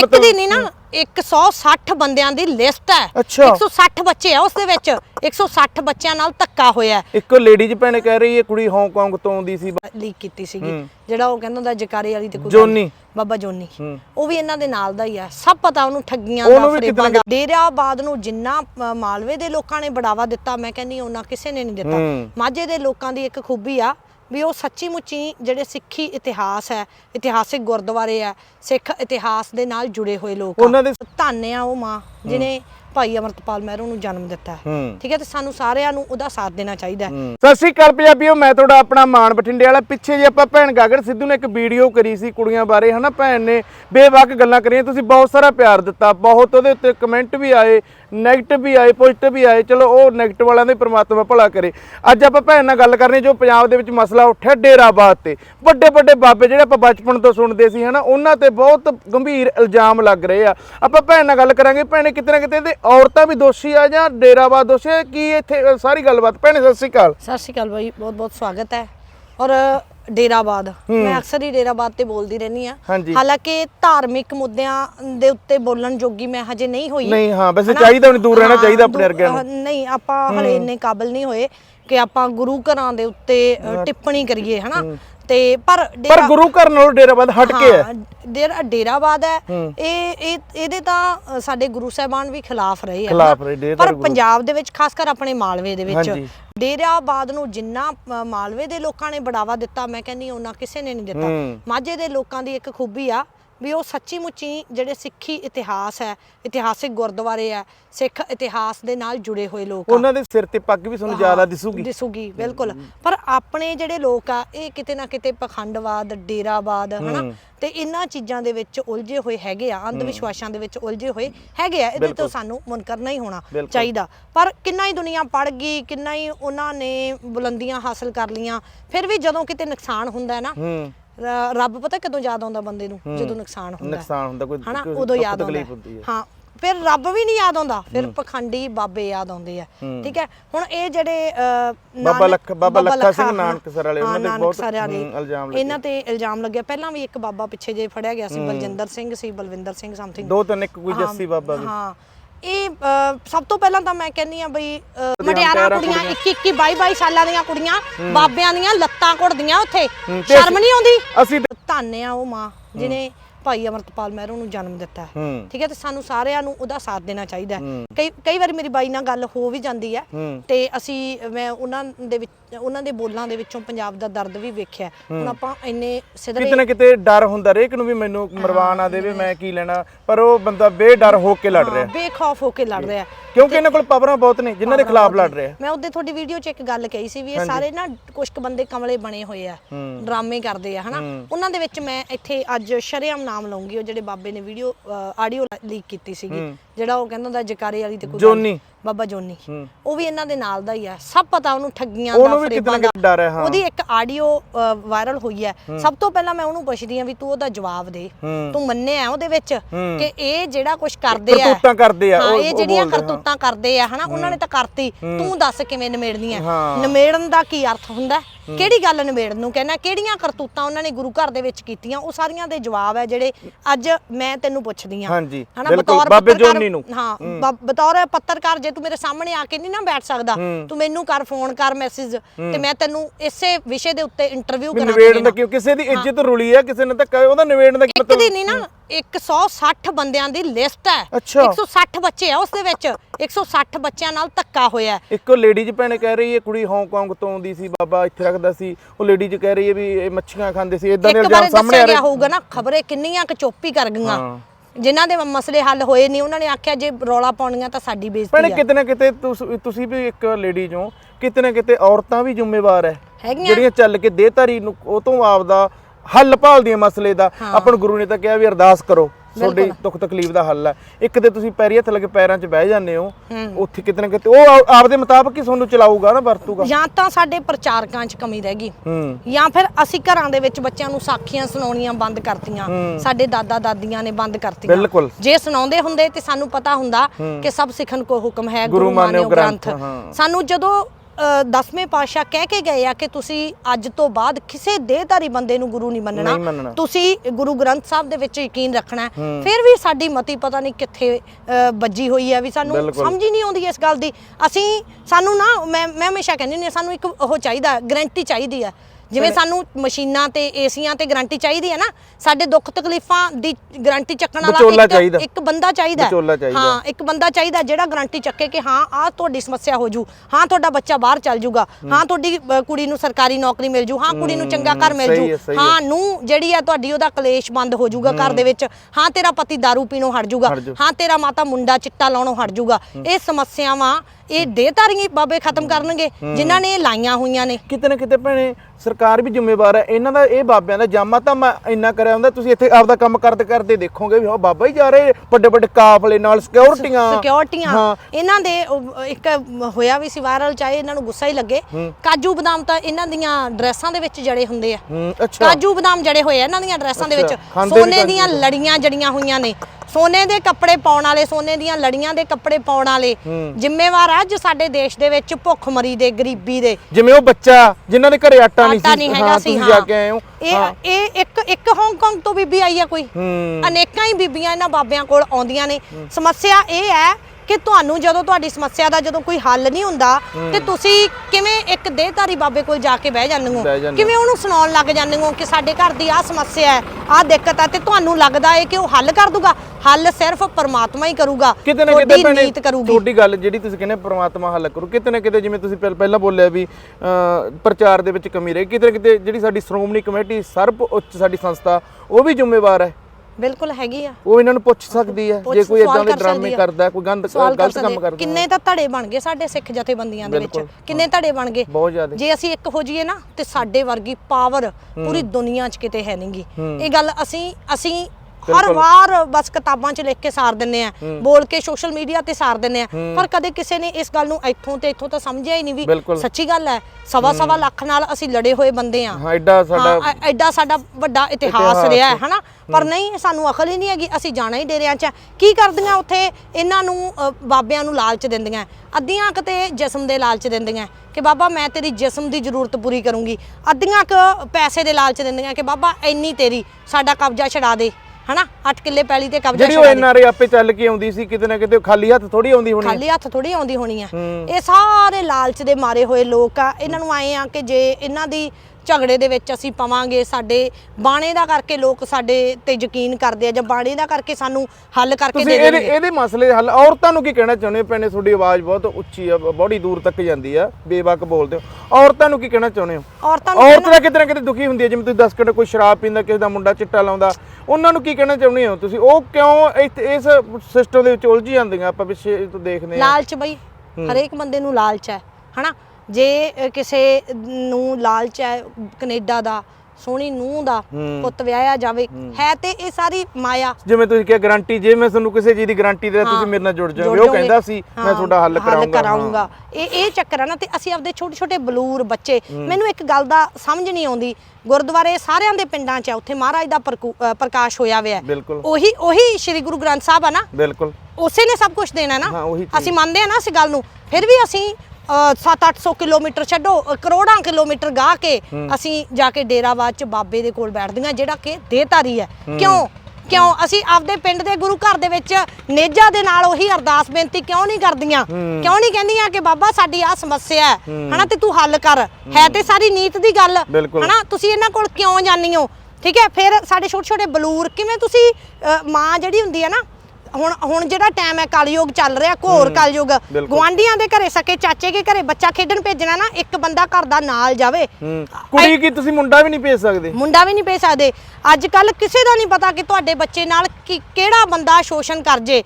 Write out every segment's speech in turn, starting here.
ਇੱਕ ਦੀ ਨਹੀਂ ਨਾ 160 ਬੰਦਿਆਂ ਦੀ ਲਿਸਟ ਹੈ। ਅੱਛਾ। 160 ਬੱਚੇ ਆ ਉਸ ਦੇ ਵਿੱਚ। 160 ਬੱਚਿਆਂ ਨਾਲ ਧੱਕਾ ਹੋਇਆ ਇੱਕ ਲੇਡੀਜ਼ ਭੈਣੇ ਕਹਿ ਰਹੀ ਹੈ ਕੁੜੀ ਹਾਂਗਕਾਂਗ ਤੋਂ ਆਉਂਦੀ ਸੀ ਲੀਕ ਕੀਤੀ ਸੀਗੀ। ਜਿਹੜਾ ਉਹ ਕਹਿੰਦਾ ਹੁੰਦਾ ਜਕਾਰੇ ਵਾਲੀ ਤੇ ਕੋਈ ਜੋਨੀ। ਬਾਬਾ ਜੋਨੀ। ਹੂੰ। ਉਹ ਵੀ ਇਹਨਾਂ ਦੇ ਨਾਲ ਦਾ ਹੀ ਆ ਸਭ ਪਤਾ ਉਹਨੂੰ ਠੱਗੀਆਂ ਉਹਨੂੰ ਦਾ ਵੀ ਕਿਤੇ ਨਾ ਫਰੇਬਾਂ ਦਾ। ਡੇਰਾਬਾਦ ਨੂੰ ਜਿੰਨਾ ਅ, ਮਾਲਵੇ ਦੇ ਲੋਕਾਂ ਨੇ ਬੜਾਵਾ ਦਿੱਤਾ ਮੈਂ ਕਹਿੰਨੀ ਉਹਨਾਂ ਕਿਸੇ ਨੇ ਨਹੀਂ ਦਿੱਤਾ। ਹੂੰ। ਮਾਝੇ ਦੇ ਲੋਕਾਂ ਦੀ ਇੱਕ ਖੂਬੀ ਆ। ਵੀ ਉਹ ਸੱਚੀ ਮੁੱਚੀ ਜਿਹੜੇ ਸਿੱਖੀ ਇਤਿਹਾਸ ਹੈ ਇਤਿਹਾਸਿਕ ਗੁਰਦੁਆਰੇ ਆ ਸਿੱਖ ਇਤਿਹਾਸ ਦੇ ਨਾਲ ਜੁੜੇ ਹੋਏ ਲੋਕ ਉਹਨਾਂ ਦੇ ਧੰਨ ਆ ਉਹ ਮਾਂ ਜਿਹਨੇ ਭਾਈ ਅਮਰਤਪਾਲ ਮਹਿਰੋ ਨੂੰ ਜਨਮ ਦਿੱਤਾ ਹੈ। ਹੂੰ। ਠੀਕ ਹੈ ਤੇ ਸਾਨੂੰ ਸਾਰਿਆਂ ਨੂੰ ਉਹਦਾ ਸਾਥ ਦੇਣਾ ਚਾਹੀਦਾ ਹੈ। ਸਤਿ ਸ਼੍ਰੀ ਅਕਾਲ ਪੰਜਾਬੀਓ ਮੈਂ ਤੁਹਾਡਾ ਆਪਣਾ ਮਾਨ ਬਠਿੰਡੇ ਵਾਲਾ। ਪਿੱਛੇ ਜੇ ਆਪਾਂ ਭੈਣ ਗਾਗਰ ਸਿੱਧੂ ਨੇ ਇੱਕ ਵੀਡੀਓ ਕਰੀ ਸੀ ਕੁੜੀਆਂ ਬਾਰੇ ਹਨਾ ਭੈਣ ਨੇ ਬੇਵਕ ਗੱਲਾਂ ਕਰੀਆਂ। ਤੁਸੀਂ ਬਹੁਤ ਸਾਰਾ ਪਿਆਰ ਦਿੱਤਾ ਬਹੁਤ ਉਹਦੇ ਉੱਤੇ ਕਮੈਂਟ ਵੀ ਆਏ। 네ਗੇਟਿਵ ਵੀ ਆਏ ਪੋਜ਼ਿਟਿਵ ਵੀ ਆਏ, ਚਲੋ ਉਹ 네ਗੇਟਿਵ ਵਾਲਿਆਂ ਦੇ ਪ੍ਰਮਾਤਮਾ ਭਲਾ ਕਰੇ। ਅੱਜ ਆਪਾਂ ਭੈਣ ਨਾਲ ਗੱਲ ਕਰਨੀ ਜੋ ਪੰਜਾਬ ਦੇ ਵਿੱਚ ਮਸਲਾ ਉੱਠਿਆ ਡੇਰਾਬਾਦ ਤੇ। ਵੱਡੇ ਵੱਡੇ ਬਾਬੇ ਜਿਹੜੇ ਆਪਾਂ ਬਚਪਨ ਤੋਂ ਸੁਣਦੇ ਸੀ, ਹਨਾ, ਉਹਨਾਂ ਤੇ ਬਹੁਤ ਗੰਭੀਰ ਇਲਜ਼ਾਮ ਲੱਗ ਰਹੇ ਆ। ਆਪਾਂ ਭੈਣ ਨਾਲ ਗੱਲ ਕਰਾਂਗੇ, ਭੈਣੇ ਕਿਤੇ ਨਾ ਕਿਤੇ ਤੇ ਔਰਤਾਂ ਵੀ ਦੋਸ਼ੀ ਆ ਜਾਂ ਡੇਰਾਬਾਦ ਦੋਸ਼ੀ ਆ, ਕੀ ਇੱਥੇ ਸਾਰੀ ਗੱਲਬਾਤ। ਭੈਣੇ, ਸਤਿ ਸ਼੍ਰੀ ਅਕਾਲ। ਸਤਿ ਸ਼੍ਰੀ ਅਕਾਲ ਬਾਈ ਬਹੁਤ ਬਹੁਤ ਸਵਾਗਤ ਹੈ। ਔਰ ਡੇਰਾਬਾਦ। ਮੈਂ ਅਕਸਰ ਹੀ ਡੇਰਾਬਾਦ ਤੇ ਬੋਲਦੀ ਰਹਿੰਦੀ ਆ। ਹਾਲਾਂਕਿ ਧਾਰਮਿਕ ਮੁੱਦਿਆਂ ਦੇ ਉੱਤੇ ਬੋਲਣ ਜੋਗੀ ਮੈਂ ਹਜੇ ਨਹੀਂ ਹੋਈ। ਨਹੀਂ ਹਾਂ ਵੈਸੇ? ਚਾਹੀਦਾ ਨਹੀਂ ਦੂਰ ਰਹਿਣਾ ਚਾਹੀਦਾ ਆਪਣੇ ਵਰਗਿਆਂ ਨੂੰ। ਨਹੀਂ ਆਪਾਂ ਹਲੇ ਇੰਨੇ ਕਾਬਿਲ ਨਹੀਂ ਹੋਏ ਕਿ ਆਪਾਂ ਗੁਰੂ ਘਰਾਂ ਦੇ ਉੱਤੇ ਟਿੱਪਣੀ ਕਰੀਏ ਹਨਾ? ਤੇ ਪਰ ਪਰ ਗੁਰੂ ਘਰ ਨਾਲੋਂ ਡੇਰਾਬਾਦ ਹਟ ਕੇ ਹੈ। ਡੇਰਾ ਡੇਰਾਬਾਦ ਹੈ। ਇਹ ਇਹ ਇਹਦੇ ਤਾਂ ਸਾਡੇ ਗੁਰੂ ਸਾਹਿਬਾਨ ਵੀ ਖਿਲਾਫ ਰਹੇ ਆ ਪਰ ਪੰਜਾਬ ਦੇ ਵਿੱਚ ਖਾਸ ਕਰ ਆਪਣੇ ਮਾਲਵੇ ਦੇ ਵਿੱਚ। ਡੇਰਾਬਾਦ ਨੂੰ ਜਿੰਨਾ ਮਾਲਵੇ ਦੇ ਲੋਕਾਂ ਨੇ ਬੜਾਵਾ ਦਿੱਤਾ ਮੈਂ ਕਹਿੰਨੀ ਉਹਨਾਂ ਕਿਸੇ ਨੇ ਨਹੀਂ ਦਿੱਤਾ। ਮਾਝੇ ਦੇ ਲੋਕਾਂ ਦੀ ਇੱਕ ਖੂਬੀ ਆ ਵੀ ਉਹ ਸੱਚੀ ਮੁੱਚੀ ਜਿਹੜੇ ਸਿੱਖੀ ਇਤਿਹਾਸ ਹੈ ਇਤਿਹਾਸਿਕ ਗੁਰਦੁਆਰੇ ਆ ਸਿੱਖ ਇਤਿਹਾਸ ਦੇ ਨਾਲ ਜੁੜੇ ਹੋਏ ਲੋਕ ਆ। ਉਹਨਾਂ ਦੇ ਸਿਰ ਤੇ ਪੱਗ ਵੀ ਤੁਹਾਨੂੰ ਜ਼ਿਆਦਾ ਦਿਸੂਗੀ। ਦਿਸੂਗੀ ਬਿਲਕੁਲ। ਪਰ ਆਪਣੇ ਜਿਹੜੇ ਲੋਕ ਆ ਇਹ ਕਿਤੇ ਨਾ ਕਿਤੇ ਪਖੰਡਵਾਦ ਡੇਰਾਵਾਦ ਹਨਾ? ਤੇ ਇਹਨਾਂ ਚੀਜ਼ਾਂ ਦੇ ਵਿੱਚ ਉਲਝੇ ਹੋਏ ਹੈਗੇ ਆ ਅੰਧ ਵਿਸ਼ਵਾਸਾਂ ਦੇ ਵਿੱਚ ਉਲਝੇ ਹੋਏ ਹੈਗੇ ਆ ਇਹਦੇ ਤੋਂ ਸਾਨੂੰ ਮੁਨਕਰ ਨਹੀਂ ਹੋਣਾ। ਚਾਹੀਦਾ। ਪਰ ਕਿੰਨਾ ਹੀ ਦੁਨੀਆ ਪੜ ਗਈ ਕਿੰਨਾ ਹੀ ਉਹਨਾਂ ਨੇ ਬੁਲੰਦੀਆਂ ਹਾਸਲ ਕਰ ਲੀਆਂ ਫਿਰ ਵੀ ਜਦੋਂ ਕਿਤੇ ਨੁਕਸਾਨ ਹੁੰਦਾ ਹੈ ਨਾ ਰ- ਰੱਬ ਪਤਾ ਕਦੋਂ ਯਾਦ ਆਉਂਦਾ ਬੰਦੇ ਨੂੰ ਜਦੋਂ ਨੁਕਸਾਨ ਹੁੰਦਾ। ਨੁਕਸਾਨ ਹੁੰਦਾ ਕੋਈ ਹਨਾ? ਕੋਈ ਉਦੋਂ ਦੁੱਖ ਯਾਦ ਆਉਂਦਾ। ਤਕਲੀਫ ਹੁੰਦੀ ਹੈ। ਫਿਰ ਰੱਬ ਵੀ ਨਹੀਂ ਯਾਦ ਆਉਂਦਾ ਫਿਰ ਪਖੰਡੀ ਬਾਬੇ ਯਾਦ ਆਉਂਦੇ ਆ। ਠੀਕ ਹੈ? ਹੁਣ ਇਹ ਜਿਹੜੇ ਬਾਬਾ ਨਾਨਕ- ਲੱਖ- ਬਾਬਾ ਲੱਖਾ ਸਿੰਘ ਹਾਂ, ਨਾਨਕਸਰ ਵਾਲੇ, ਉਹਨਾਂ ਹਾਂ, ਦੇ ਨਾਨਕਸਰ ਬਹੁਤ, ਵਾਲੇ। ਹਮ, ਇਲਜ਼ਾਮ ਲੱਗੇ। ਇਹਨਾਂ ਤੇ ਇਲਜ਼ਾਮ ਲੱਗਿਆ। ਪਹਿਲਾਂ ਵੀ ਇੱਕ ਬਾਬਾ ਪਿੱਛੇ ਜੇ ਫੜਿਆ ਗਿਆ ਸੀ ਬਲਜਿੰਦਰ ਸਿੰਘ ਸੀ ਬਲਵਿੰਦਰ ਸਿੰਘ ਸਮਥਿੰਗ ਦੋ ਤਿੰਨ ਇੱਕ ਕੋਈ ਜੱਸੀ ਬਾਬਾ ਵੀ। ਹਾਂ। ਇਹ ਸਭ ਤੋਂ ਪਹਿਲਾਂ ਤਾਂ ਮੈਂ ਕਹਿੰਨੀ ਆ ਬਈ ਅਹ, ਮਟਿਆਰਾਂ ਕੁੜੀਆਂ 21 21 22 22 ਸਾਲਾਂ ਦੀਆਂ ਕੁੜੀਆਂ ਬਾਬਿਆਂ ਦੀਆਂ ਲੱਤਾਂ ਘੁੱਟਦੀਆਂ ਉੱਥੇ। ਸ਼ਰਮ ਨਹੀਂ ਆਉਂਦੀ? ਅਸੀਂ ਧੰਨ ਆ ਉਹ ਮਾਂ ਜਿਹਨੇ ਭਾਈ ਅਮਰਤਪਾਲ ਮਹਿਰੋ ਨੂੰ ਜਨਮ ਦਿੱਤਾ ਹੈ। ਠੀਕ ਹੈ ਤੇ ਸਾਨੂੰ ਸਾਰਿਆਂ ਨੂੰ ਉਹਦਾ ਸਾਥ ਦੇਣਾ ਚਾਹੀਦਾ ਹੈ। ਕਈ ਕਈ ਵਾਰੀ ਮੇਰੀ ਬਾਈ ਨਾਲ ਗੱਲ ਹੋ ਵੀ ਜਾਂਦੀ ਹੈ। ਤੇ ਅਸੀਂ ਮੈਂ ਉਹਨਾਂ ਦੇ ਵਿੱਚ ਉਹਨਾਂ ਦੇ ਬੋਲਾਂ ਦੇ ਵਿੱਚੋਂ ਪੰਜਾਬ ਦਾ ਦਰਦ ਵੀ ਵੇਖਿਆ ਹੁਣ ਆਪਾਂ ਇੰਨੇ ਸਿਧਰੇ ਕਿਤੇ ਨਾ ਕਿਤੇ ਡਰ ਹੁੰਦਾ ਰੇਕ ਨੂੰ ਵੀ ਮੈਨੂੰ ਮਰਵਾ ਨਾ ਦੇਵੇ ਮੈਂ ਕੀ ਲੈਣਾ? ਪਰ ਉਹ ਬੰਦਾ ਬੇਡਰ ਹੋ ਕੇ ਲੜ ਰਿਹਾ। ਬੇਖੌਫ ਹੋ ਕੇ ਲੜ ਰਿਹਾ ਕਿਉਂਕਿ ਇਹਨਾਂ ਕੋਲ ਪਾਵਰਾਂ ਬਹੁਤ ਨੇ ਜਿਨ੍ਹਾਂ ਦੇ ਖਿਲਾਫ ਲੜ ਰਿਹਾ। ਮੈਂ ਉਹਦੇ ਤੁਹਾਡੀ ਵੀਡੀਓ 'ਚ ਇੱਕ ਗੱਲ ਕਹੀ ਸੀ ਵੀ ਇਹ ਸਾਰੇ ਨਾ ਕੁਝ ਕੁ ਬੰਦੇ ਕਮਲੇ ਬਣੇ ਹੋਏ ਆ। ਡਰਾਮੇ ਕਰਦੇ ਆ ਹਨਾ? ਉਹਨਾਂ ਦੇ ਵਿੱਚ ਮੈਂ ਇੱਥੇ ਅੱਜ ਸ਼ਰੇਆਮ ਨਾਮ ਲਵਾਂਗੀ ਉਹ ਜਿਹੜੇ ਬਾਬੇ ਨੇ ਵੀਡੀਓ ਆਡੀਓ ਲੀਕ ਕੀਤੀ ਸੀਗੀ ਜਿਹੜਾ ਉਹ ਕਹਿੰਦਾ ਹੁੰਦਾ ਜਕਾਰੇ ਵਾਲੀ ਤੇ ਕੋਈ ਗੱਲ- ਜੋਨੀ। ਬਾਬਾ ਜੋਨੀ। ਉਹ ਵੀ ਇਹਨਾਂ ਦੇ ਨਾਲ ਦਾ ਹੀ ਆ। ਸਭ ਪਤਾ ਉਹਨੂੰ ਠੱਗੀਆਂ ਦਾ ਫਰੇਬਾਂ ਦਾ। ਡਰ ਹੈ ਹਾਂ। ਉਹਦੀ ਇੱਕ ਆਡੀਓ ਵਾਇਰਲ ਹੋਈ ਹੈ। ਸਭ ਤੋਂ ਪਹਿਲਾਂ ਮੈਂ ਉਹਨੂੰ ਪੁੱਛਦੀ ਆ ਵੀ ਤੂੰ ਉਹਦਾ ਜਵਾਬ ਦੇ। ਤੂੰ ਮੰਨਿਆ ਉਹਦੇ ਵਿੱਚ ਕਿ ਇਹ ਜਿਹੜਾ ਕੁਝ ਕਰਦੇ ਆ? ਕਰਤੂਤਾਂ ਕਰਦੇ ਆ, ਇਹ ਜਿਹੜੀਆਂ। ਕਰਤੂਤਾਂ ਕਰਦੇ ਆ ਹਨਾ ਉਹਨਾਂ ਨੇ ਤਾਂ ਕਰਤੀ। ਤੂੰ ਦੱਸ ਕਿਵੇਂ ਨਿਮੇੜਨੀਆਂ? ਹਾਂ। ਨਿਮੇੜਨ ਦਾ ਕੀ ਅਰਥ ਹੁੰਦਾ? ਕਿਹੜੀ ਗੱਲ ਨਿਮੇੜਨ ਨੂੰ ਕਹਿੰਦਾ ਕਿਹੜੀਆਂ ਕਰਤੂਤਾਂ ਉਹਨਾਂ ਨੇ ਗੁਰੂ ਘਰ ਦੇ ਵਿੱਚ ਕੀਤੀਆਂ? ਉਹ ਸਾਰੀਆਂ ਦੇ ਜਵਾਬ ਹੈ ਜਿਹੜੇ ਅੱਜ ਮੈਂ ਤੈਨੂੰ ਪੁੱਛਦੀ ਹਾਂ। ਹਾਂਜੀ, ਹਨਾ ਬਤੌਰ ਬਾਬੇ ਜੋਨੀ ਨੂੰ। ਹਾਂ ਬਤੌਰ ਪੱਤਰਕਾਰ ਜੇ ਤੂੰ ਮੇਰੇ ਸਾਹਮਣੇ ਆ ਕੇ ਨਹੀਂ ਨਾ ਬੈਠ ਸਕਦਾ ਤੂੰ ਮੈਨੂੰ ਕਰ ਫੋਨ ਕਰ ਮੈਸੇਜ ਤੇ ਮੈਂ ਤੈਨੂੰ ਇਸੇ ਵਿਸ਼ੇ ਦੇ ਉੱਤੇ ਇੰਟਰਵਿਊ ਵੀ ਕਰਾਂ ਨਿਵੇੜਨ ਦਾ ਕਿਉਂ? ਕਿਸੇ ਦੀ ਇੱਜ਼ਤ ਰੁਲੀ ਆ ਕਿਸੇ ਨੇ ਤਾਂ ਕਹੇ ਉਹਦਾ ਨਿਵੇੜਨ ਦਾ ਕੀ ਇੱਕ ਦੀ ਨਹੀਂ ਨਾ 160 ਬੰਦਿਆਂ ਦੀ ਲਿਸਟ ਹੈ। ਅੱਛਾ। 160 ਬੱਚੇ ਆ ਉਸ ਦੇ ਵਿੱਚ। 160 ਬੱਚਿਆਂ ਨਾਲ ਧੱਕਾ ਹੋਇਆ ਹੈ। ਇੱਕ ਲੇਡੀਜ਼ ਭੈਣੇ ਕਹਿ ਰਹੀ ਹੈ ਕੁੜੀ ਹਾਂਗਕਾਂਗ ਤੋਂ ਆਉਂਦੀ ਸੀ ਬਾਬਾ ਇੱਥੇ ਰੱਖਦਾ ਸੀ। ਉਹ ਲੇਡੀਜ਼ ਕਹਿ ਰਹੀ ਹੈ ਵੀ ਇਹ ਮੱਛੀਆਂ ਖਾਂਦੇ ਸੀ ਇਦਾਂ ਦੇ ਇਲਜ਼ਾਮ ਸਾਹਮਣੇ ਆ ਰਹੇ ਹੋਊਗਾ ਨਾ ਖਬਰੇ ਕਿੰਨੀਆਂ ਕੁ ਚੋਪੀ ਕਰ ਗਈਆਂ। ਹਾਂ। ਜਿਨ੍ਹਾਂ ਦੇ ਮਸਲੇ ਹੱਲ ਹੋਏ ਨਹੀਂ ਉਹਨਾਂ ਨੇ ਆਖਿਆ ਜੇ ਰੌਲਾ ਪਾਉਣੀਆਂ ਤਾਂ ਸਾਡੀ ਭੈਣੇ ਬੇਇੱਜ਼ਤੀ ਹੈ ਕਿਤੇ ਨਾ ਕਿਤੇ ਤੁਸ- ਤੁਸੀਂ ਵੀ ਇੱਕ ਲੇਡੀਜ਼ ਹੋ ਕਿਤੇ ਨਾ ਕਿਤੇ ਔਰਤਾਂ ਵੀ ਜ਼ਿੰਮੇਵਾਰ ਹੈ ਹੈਗੀਆਂ। ਜਿਹੜੀਆਂ ਚੱਲ ਕੇ ਦੇਹਧਾਰੀ ਨੂੰ ਉਹ ਤੋਂ ਆਪਦਾ ਹੱਲ ਭਾਲਦੀਆਂ ਮਸਲੇ ਦਾ। ਆਪਣ ਗੁਰੂ ਨੇ ਤਾਂ ਕਿਹਾ ਵੀ ਅਰਦਾਸ ਕਰੋ। ਤੁਹਾਡੀ ਦੁੱਖ ਤਕਲੀਫ ਦਾ ਹੱਲ ਹੈ। ਇੱਕ ਤੇ ਤੁਸੀਂ ਪੈਰੀ ਹੱਥ ਲੱਗੇ ਪੈਰਾਂ 'ਚ ਬਹਿ ਜਾਂਦੇ ਹੋ ਉੱਥੇ ਕਿਤੇ ਨਾ ਕਿਤੇ ਉਹ ਆਪ- ਆਪਦੇ ਮੁਤਾਬਕ ਹੀ ਤੁਹਾਨੂੰ ਚਲਾਊਗਾ ਨਾ ਵਰਤੂਗਾ। ਜਾਂ ਤਾਂ ਸਾਡੇ ਪ੍ਰਚਾਰਕਾਂ 'ਚ ਕਮੀ ਰਹਿ ਗਈ। ਜਾਂ ਫਿਰ ਅਸੀਂ ਘਰਾਂ ਦੇ ਵਿੱਚ ਬੱਚਿਆਂ ਨੂੰ ਸਾਖੀਆਂ ਸੁਣਾਉਣੀਆਂ ਬੰਦ ਕਰਤੀਆਂ। ਸਾਡੇ ਦਾਦਾ ਦਾਦੀਆਂ ਨੇ ਬੰਦ ਕਰਤੀਆਂ। ਬਿਲਕੁਲ। ਜੇ ਸੁਣਾਉਂਦੇ ਹੁੰਦੇ ਤੇ ਸਾਨੂੰ ਪਤਾ ਹੁੰਦਾ ਕਿ ਸਭ ਸਿੱਖਣ ਕੋ ਹੁਕਮ ਹੈ ਗੁਰੂ ਮਾਨਿਓ ਗ੍ਰੰਥ। ਸਾਨੂੰ ਜਦੋਂ ਦਸਵੇਂ ਪਾਤਸ਼ਾਹ ਕਹਿ ਕੇ ਗਏ ਆ ਕਿ ਤੁਸੀਂ ਅੱਜ ਤੋਂ ਬਾਅਦ ਕਿਸੇ ਦੇਹਧਾਰੀ ਬੰਦੇ ਨੂੰ ਗੁਰੂ ਨਹੀਂ ਮੰਨਣਾ। ਤੁਸੀਂ ਗੁਰੂ ਗ੍ਰੰਥ ਸਾਹਿਬ ਦੇ ਵਿੱਚ ਯਕੀਨ ਰੱਖਣਾ। ਫਿਰ ਵੀ ਸਾਡੀ ਮਤੀ ਪਤਾ ਨਹੀਂ ਕਿੱਥੇ ਵੱਜੀ ਹੋਈ ਹੈ ਵੀ ਸਾਨੂੰ। ਸਮਝ ਹੀ ਨਹੀਂ ਆਉਂਦੀ ਇਸ ਗੱਲ ਦੀ ਅਸੀਂ ਸਾਨੂੰ ਨਾ ਮੈਂ ਮੈਂ ਹਮੇਸ਼ਾ ਕਹਿੰਦੀ ਹੁੰਦੀ ਹਾਂ ਸਾਨੂੰ ਇੱਕ ਉਹ ਚਾਹੀਦਾ ਗਰੰਟੀ ਚਾਹੀਦੀ ਹੈ ਜਿਵੇਂ ਸਾਨੂੰ ਮਸ਼ੀਨਾਂ ਤੇ ਏਸੀਆਂ ਤੇ ਗਾਰੰਟੀ ਚਾਹੀਦੀ ਹੈ ਨਾ ਸਾਡੇ ਦੁੱਖ ਤਕਲੀਫਾਂ ਦੀ ਗਾਰੰਟੀ ਚੱਕਣ ਵਾਲਾ। ਇੱਕ ਇੱਕ ਬੰਦਾ ਚਾਹੀਦਾ ਹੈ। ਇੱਕ ਬੰਦਾ ਚਾਹੀਦਾ ਜਿਹੜਾ ਗਾਰੰਟੀ ਚੱਕੇ ਕਿ ਹਾਂ ਆਹ ਤੁਹਾਡੀ ਸਮੱਸਿਆ ਹੋ ਜੂ ਹਾਂ ਤੁਹਾਡਾ ਬੱਚਾ ਬਾਹਰ ਚੱਲ ਜੂਗਾ ਹਾਂ ਤੁਹਾਡੀ ਕੁੜੀ ਨੂੰ ਸਰਕਾਰੀ ਨੌਕਰੀ ਮਿਲ ਜੂ ਹਾਂ ਕੁੜੀ ਨੂੰ ਚੰਗਾ ਘਰ ਮਿਲ ਜੂ ਹੈ, ਨੂੰ ਜਿਹੜੀ ਆ ਤੁਹਾਡੀ ਉਹਦਾ ਕਲੇਸ਼ ਬੰਦ ਹੋ ਜੂਗਾ ਘਰ ਦੇ ਵਿੱਚ ਹਾਂ ਤੇਰਾ ਪਤੀ दारू ਪੀਣੋਂ ਹਟ ਜੂਗਾ। ਹਾਂ ਤੇਰਾ ਮਾਤਾ ਮੁੰਡਾ ਚਿੱਟਾ ਲਾਉਣੋਂ ਹਟ ਜੂਗਾ ਇਹ ਸਮੱਸਿਆਵਾਂ ਇਹ ਦੇਹਧਾਰੀ ਬਾਬੇ ਖਤਮ ਕਰਨਗੇ ਜਿਨ੍ਹਾਂ ਨੇ ਇਹ ਲਾਈਆਂ ਹੋਈਆਂ ਨੇ। ਕਿਤੇ ਨਾ ਕਿਤੇ ਭੈਣੇ ਸਰਕਾਰ ਵੀ ਜ਼ਿੰਮੇਵਾਰ ਹੈ। ਇਹਨਾਂ ਦਾ ਇਹ ਬਾਬਿਆਂ ਦਾ ਜਾਮਾ ਤਾਂ ਮੈਂ ਇੰਨਾ ਕਰਿਆ ਹੁੰਦਾ ਤੁਸੀਂ ਇੱਥੇ ਆਪਦਾ ਕੰਮ ਕਰਦੇ ਕਰਦੇ ਦੇਖੋਗੇ ਵੀ ਉਹ ਬਾਬਾ ਹੀ ਜਾ ਰਹੇ ਵੱਡੇ ਵੱਡੇ ਕਾਫਲੇ ਨਾਲ ਸਿਕਿਉਰਿਟੀਆਂ ਸਿਕਿਉਰਟੀਆਂ ਹਾਂ। ਇਹਨਾਂ ਦੇ ਇੱਕ ਹੋਇਆ ਵੀ ਸੀ ਵਾਇਰਲ ਚਾਹੇ ਇਹਨਾਂ ਨੂੰ ਗੁੱਸਾ ਹੀ ਲੱਗੇ। ਕਾਜੂ ਬਦਾਮ ਤਾਂ ਇਹਨਾਂ ਦੀਆਂ ਡਰੈਸਾਂ ਦੇ ਵਿੱਚ ਜੜੇ ਹੁੰਦੇ ਆ। ਹੂੰ, ਕਾਜੂ ਬਦਾਮ ਜੜੇ ਹੋਏ ਆ ਇਹਨਾਂ ਦੀਆਂ ਡਰੈਸਾਂ ਦੇ ਵਿੱਚ। ਸੋਨੇ ਦੀਆਂ ਲੜੀਆਂ ਜੜੀਆਂ ਹੋਈਆਂ ਨੇ। ਸੋਨੇ ਦੇ ਕੱਪੜੇ ਪਾਉਣ ਵਾਲੇ ਸੋਨੇ ਦੀਆਂ ਲੜੀਆਂ ਦੇ ਕੱਪੜੇ ਪਾਉਣ ਵਾਲੇ। ਜ਼ਿੰਮੇਵਾਰ ਆ ਅੱਜ ਸਾਡੇ ਦੇਸ਼ ਦੇ ਵਿੱਚ ਭੁੱਖਮਰੀ ਦੇ ਗਰੀਬੀ ਦੇ। ਜਿਵੇਂ ਉਹ ਬੱਚਾ ਜਿਨ੍ਹਾਂ ਦੇ ਘਰੇ ਆਟਾ ਨਹੀਂ ਆਟਾ ਸੀ ਹੈਗਾ ਹਾਂ, ਸੀ ਤੁਸੀਂ ਹਾਂ। ਜਾ ਕੇ ਆਏ ਹੋ ਇਹ ਇਹ ਇੱਕ ਇੱਕ ਹਾਂਗਕਾਂਗ ਤੋਂ ਬੀਬੀ ਆਈ ਆ ਕੋਈ। ਹੂੰ। ਅਨੇਕਾਂ ਹੀ ਬੀਬੀਆਂ ਇਹਨਾਂ ਬਾਬਿਆਂ ਕੋਲ ਆਉਂਦੀਆਂ ਨੇ। ਸਮੱਸਿਆ ਇਹ ਹੈ ਕਿ ਤੁਹਾਨੂੰ ਜਦੋਂ ਤੁਹਾਡੀ ਸਮੱਸਿਆ ਦਾ ਜਦੋਂ ਕੋਈ ਹੱਲ ਨਹੀਂ ਹੁੰਦਾ ਤੇ ਤੁਸੀਂ ਕਿਵੇਂ ਇੱਕ ਦੇਹਧਾਰੀ ਬਾਬੇ ਕੋਲ ਜਾ ਕੇ ਬਹਿ ਜਾਂਦੇ ਹੋ? ਬਹਿ ਜਾਂਦੇ ਕਿਵੇਂ ਉਹਨੂੰ ਸੁਣਾਉਣ ਲੱਗ ਜਾਂਦੇ ਹੋ ਕਿ ਸਾਡੇ ਘਰ ਦੀ ਆਹ ਸਮੱਸਿਆ ਹੈ ਆਹ ਦਿੱਕਤ ਹੈ ਤੇ ਤੁਹਾਨੂੰ ਲੱਗਦਾ ਹੈ ਕਿ ਉਹ ਹੱਲ ਕਰ ਦੂਗਾ? ਹੱਲ ਸਿਰਫ ਪਰਮਾਤਮਾ ਹੀ ਕਰੂਗਾ ਕਿਤੇ ਨਾ ਕਿਤੇ ਤੁਹਾਡੀ ਭੈਣੇ ਨੀਤ ਕਰੂਗੀ। ਤੁਹਾਡੀ ਗੱਲ ਜਿਹੜੀ ਤੁਸੀਂ ਕਹਿੰਦੇ ਪ੍ਰਮਾਤਮਾ ਹੱਲ ਕਰੂ ਕਿਤੇ ਨਾ ਕਿਤੇ ਜਿਵੇਂ ਤੁਸੀਂ ਪਹਿਲ- ਪਹਿਲਾਂ ਬੋਲਿਆ ਵੀ ਅਹ, ਪ੍ਰਚਾਰ ਦੇ ਵਿੱਚ ਕਮੀ ਰਹੀ ਕਿਤੇ ਨਾ ਕਿਤੇ ਜਿਹੜੀ ਸਾਡੀ ਸ਼੍ਰੋਮਣੀ ਕਮੇਟੀ ਸਰਬ ਉੱਚ ਸਾਡੀ ਸੰਸਥਾ ਉਹ ਵੀ ਜ਼ਿੰਮੇਵਾਰ ਹੈ। ਬਿਲਕੁਲ ਹੈਗੀ ਆ। ਉਹ ਇਹਨਾਂ ਨੂੰ ਪੁੱਛ ਸਕਦੀ ਹੈ ਜੇ ਕੋਈ ਸਵਾਲ ਇਦਾਂ ਦੇ ਕਰ ਡਰਾਮੇ ਆ। ਕਰਦਾ ਕੋਈ ਗੰਦ ਸਵਾਲ ਕਰ ਗਲਤ ਕੰਮ। ਕਰਦਾ। ਕਿੰਨੇ ਤਾਂ ਧੜੇ ਬਣ ਗਏ ਸਾਡੇ ਸਿੱਖ ਜਥੇਬੰਦੀਆਂ ਦੇ ਵਿੱਚ? ਬਿਲਕੁਲ, ਕਿੰਨੇ ਧੜੇ ਬਣ ਗਏ? ਬਹੁਤ ਜ਼ਿਆਦਾ। ਜੇ ਅਸੀਂ ਇੱਕ ਹੋ ਜਾਈਏ ਨਾ ਤੇ ਸਾਡੇ ਵਰਗੀ ਪਾਵਰ ਪੂਰੀ ਦੁਨੀਆ 'ਚ ਕਿਤੇ ਹੈ ਨਹੀਂਗੀ ਇਹ ਗੱਲ ਅਸੀਂ ਅਸੀਂ ਹਰ ਵਾਰ ਬਸ ਕਿਤਾਬਾਂ 'ਚ ਲਿਖ ਕੇ ਸਾਰ ਦਿੰਨੇ ਆ ਬੋਲ ਕੇ ਸੋਸ਼ਲ ਮੀਡੀਆ ਤੇ ਸਾਰ ਦਿੰਨੇ ਆ। ਪਰ ਕਦੇ ਕਿਸੇ ਨੇ ਇਸ ਗੱਲ ਨੂੰ ਇੱਥੋਂ ਤੇ ਇੱਥੋਂ ਤਾਂ ਸਮਝਿਆ ਹੀ ਨਹੀਂ ਵੀ। ਸੱਚੀ ਗੱਲ ਹੈ ਸਵਾ ਸਵਾ ਲੱਖ ਨਾਲ ਅਸੀਂ ਲੜੇ ਹੋਏ ਬੰਦੇ ਆ। ਹਾਂ ਐਡਾ ਸਾਡਾ ਐਡਾ ਵੱਡਾ ਇਤਿਹਾਸ ਰਿਹਾ ਹੈ ਹਨਾ? ਪਰ ਨਹੀਂ ਸਾਨੂੰ ਅਕਲ ਹੀ ਨਹੀਂ ਹੈਗੀ ਅਸੀਂ ਜਾਣਾ ਹੀ ਡੇਰਿਆਂ 'ਚ। ਕੀ ਕਰਦੀਆਂ ਉੱਥੇ? ਇਹਨਾਂ ਨੂੰ ਬਾਬਿਆਂ ਨੂੰ ਲਾਲਚ ਦਿੰਦੀਆਂ। ਅੱਧੀਆਂ ਕਿਤੇ ਜਿਸਮ ਦੇ ਲਾਲਚ ਦਿੰਦੀਆਂ ਕਿ ਬਾਬਾ ਮੈਂ ਤੇਰੀ ਜਿਸਮ ਦੀ ਜ਼ਰੂਰਤ ਪੂਰੀ ਕਰੂੰਗੀ। ਅੱਧੀਆਂ ਕ ਪੈਸੇ ਦੇ ਲਾਲਚ ਦਿੰਦੀਆਂ ਕਿ ਬਾਬਾ ਇੰਨੀ ਤੇਰੀ ਸਾਡਾ ਕਬਜ਼ਾ ਛਡਾ ਦੇ। ਹਨਾ? 8 ਕਿੱਲੇ ਪੈਲੀ ਤੇ ਕਬਜ਼ਾ ਜਿਹੜੀ ਉਹ ਛਡਾ ਐਨਆਰਏ ਆਪੇ ਚੱਲ ਕੇ ਆਉਂਦੀ ਸੀ ਕਿਤੇ ਨਾ ਕਿਤੇ ਉਹ ਖਾਲੀ ਹੱਥ ਥੋੜੀ ਆਉਂਦੀ ਹੋਣੀ। ਖਾਲੀ ਹੱਥ ਥੋੜੀ ਆਉਂਦੀ ਹੋਣੀ ਆ। ਇਹ ਸਾਰੇ ਲਾਲਚ ਦੇ ਮਾਰੇ ਹੋਏ ਲੋਕ ਆ। ਇਹਨਾਂ ਨੂੰ ਆਏ ਆ ਕਿ ਜੇ ਇਹਨਾਂ ਦੀ ਝਗੜੇ ਦੇ ਵਿੱਚ ਅਸੀਂ ਪਵਾਂਗੇ ਸਾਡੇ ਬਾਣੇ ਦਾ ਕਰਕੇ ਲੋਕ ਸਾਡੇ ਤੇ ਯਕੀਨ ਕਰਦੇ ਆ ਜਾਂ ਬਾਣੇ ਦਾ ਕਰਕੇ ਸਾਨੂੰ ਹੱਲ ਕਰਕੇ ਤੁਸੀਂ ਦੇ ਇਹਦੇ ਦੇਣਗੇ। ਇਹਦੇ ਮਸਲੇ ਹੱਲ ਔਰਤਾਂ ਨੂੰ ਕੀ ਕਹਿਣਾ ਚਾਹੁੰਦੇ ਹੋ? ਭੈਣੇ ਤੁਹਾਡੀ ਆਵਾਜ਼ ਬਹੁਤ ਉੱਚੀ ਆ ਬੜੀ ਦੂਰ ਤੱਕ ਜਾਂਦੀ ਆ ਬੇਵਕ ਬੋਲਦੇ ਹੋ। ਔਰਤਾਂ ਨੂੰ ਕੀ ਕਹਿਣਾ ਚਾਹੁੰਦੇ ਹੋ? ਔਰਤਾਂ ਨੂੰ ਔਰਤ ਦਾ ਕਿਤੇ ਨਾ ਕਿਤੇ ਦੁਖੀ ਹੁੰਦੀ ਹੈ ਜਿਵੇਂ ਤੁਸੀਂ ਦੱਸ ਕੇ ਕੋਈ ਸ਼ਰਾਬ ਪੀਂਦਾ ਕਿਸੇ ਦਾ ਮੁੰਡਾ ਚਿੱਟਾ ਲਾਉਂਦਾ। ਉਹਨਾਂ ਨੂੰ ਕੀ ਕਹਿਣਾ ਚਾਹੁੰਦੇ ਹੋ ਤੁਸੀਂ? ਉਹ ਕਿਉਂ ਇੱਥੇ ਇਸ ਸਿਸਟਮ ਦੇ ਵਿੱਚ ਉਲਝੀ ਜਾਂਦੀਆਂ? ਆਪਾਂ ਪਿੱਛੇ ਤੋਂ ਦੇਖਦੇ ਹਾਂ। ਲਾਲਚ ਬਈ ਹਰੇਕ ਬੰਦੇ ਨੂੰ ਲਾਲਚ ਹੈ ਹਨਾ? ਜੇ ਕਿਸੇ ਨੂੰ ਲਾਲਚ ਹੈ ਕੈਨੇਡਾ ਦਾ ਸੋਹਣੀ ਨੂੰਹ ਦਾ ਪੁੱਤ ਵਿਆਹਿਆ ਜਾਵੇ ਹੈ। ਤੇ ਇਹ ਸਾਰੀ ਮਾਇਆ। ਜਿਵੇਂ ਤੁਸੀਂ ਕਿਹਾ ਗਾਰੰਟੀ ਜੇ ਮੈਂ ਤੁਹਾਨੂੰ ਕਿਸੇ ਚੀਜ਼ ਦੀ ਗਾਰੰਟੀ ਦੇ ਤੁਸੀਂ ਮੇਰੇ ਨਾਲ ਜੁੜ ਜਾਓਗੇ। ਉਹ। ਕਹਿੰਦਾ ਸੀ ਮੈਂ ਤੁਹਾਡਾ ਹੱਲ ਕਰਾਉਂਗਾ। ਇਹ ਇਹ ਚੱਕਰ ਆ ਨਾ ਤੇ ਅਸੀਂ ਆਪਦੇ ਛੋਟੇ ਛੋਟੇ ਬਲੂਰ ਬੱਚੇ ਮੈਨੂੰ ਇੱਕ ਗੱਲ ਦਾ ਸਮਝ ਨਹੀਂ ਆਉਂਦੀ। ਗੁਰਦੁਆਰੇ ਸਾਰਿਆਂ ਦੇ ਪਿੰਡਾਂ 'ਚ ਆ, ਉੱਥੇ ਮਹਾਰਾਜ ਦਾ ਪ੍ਰਕਾਸ਼ ਹੋਇਆ ਹੋਇਆ ਉਹੀ ਉਹੀ ਸ੍ਰੀ ਗੁਰੂ ਗ੍ਰੰਥ ਸਾਹਿਬ ਆ ਨਾ? ਬਿਲਕੁਲ। ਉਸੇ ਨੇ ਸਭ ਕੁਝ ਦੇਣਾ ਨਾ। ਅਸੀਂ ਮੰਨਦੇ ਆ ਨਾ ਇਸ ਗੱਲ ਨੂੰ। ਫਿਰ ਵੀ ਅਸੀਂ 7-800 ਕਿਲੋਮੀਟਰ ਛੱਡੋ ਅ, ਕਰੋੜਾਂ ਕਿਲੋਮੀਟਰ ਗਾ ਕੇ ਅਸੀਂ ਜਾ ਕੇ ਡੇਰਾਬਾਦ ਚ ਬਾਬੇ ਦੇ ਕੋਲ ਬੈਠਦੀਆਂ ਜਿਹੜਾ ਕਿ ਦੇਹਧਾਰੀ ਹੈ। ਕਿਉਂ? ਕਿਉਂ? ਅਸੀਂ ਆਪਦੇ ਪਿੰਡ ਦੇ ਗੁਰੂ ਘਰ ਦੇ ਵਿੱਚ ਨੇਜਾ ਦੇ ਨਾਲ ਉਹੀ ਅਰਦਾਸ ਬੇਨਤੀ ਕਿਉਂ ਨਹੀਂ ਕਰਦੀਆਂ? ਕਿਉਂ ਨਹੀਂ ਕਹਿੰਦੀਆਂ ਕਿ ਬਾਬਾ ਸਾਡੀ ਆ ਸਮੱਸਿਆ ਹੈ। ਹਨਾ ਤੇ ਤੂੰ ਹੱਲ ਕਰ। ਹੈ ਤੇ ਸਾਰੀ ਨੀਤ ਦੀ ਗੱਲ। ਬਿਲਕੁਲ। ਹਨਾ ਤੁਸੀਂ ਇਹਨਾਂ ਕੋਲ ਕਿਉਂ ਜਾਂਦੀ ਹੋ? ਠੀਕ ਹੈ ਫਿਰ ਸਾਡੇ ਛੋਟੇ ਛੋਟੇ ਬਲੂਰ ਕਿਵੇਂ ਤੁਸੀਂ ਅ, ਮਾਂ ਜਿਹੜੀ ਹੁੰਦੀ ਹੈ ਨਾ ਹੁਣ ਹੁਣ ਜਿਹੜਾ ਟਾਈਮ ਹੈ ਕਲਯੁਗ ਚੱਲ ਰਿਹਾ ਘੋਰ ਕਲਯੁਗ। ਗਵਾਂਢੀਆਂ ਦੇ ਘਰੇ ਸਕੇ ਚਾਚੇ ਦੇ ਘਰੇ ਬੱਚਾ ਖੇਡਣ ਭੇਜਣਾ ਨਾ ਇੱਕ ਬੰਦਾ ਘਰ ਦਾ ਨਾਲ ਜਾਵੇ। ਕੁੜੀ ਕੀ ਤੁਸੀਂ ਮੁੰਡਾ ਵੀ ਨਹੀਂ ਭੇਜ ਸਕਦੇ? ਮੁੰਡਾ ਵੀ ਨਹੀਂ ਭੇਜ ਸਕਦੇ। ਅੱਜ ਕੱਲ ਕਿਸੇ ਦਾ ਨਹੀਂ ਪਤਾ ਕਿ ਤੁਹਾਡੇ ਬੱਚੇ ਨਾਲ ਕਿਹੜਾ ਬੰਦਾ ਸ਼ੋਸ਼ਣ ਕਰ ਜੇ।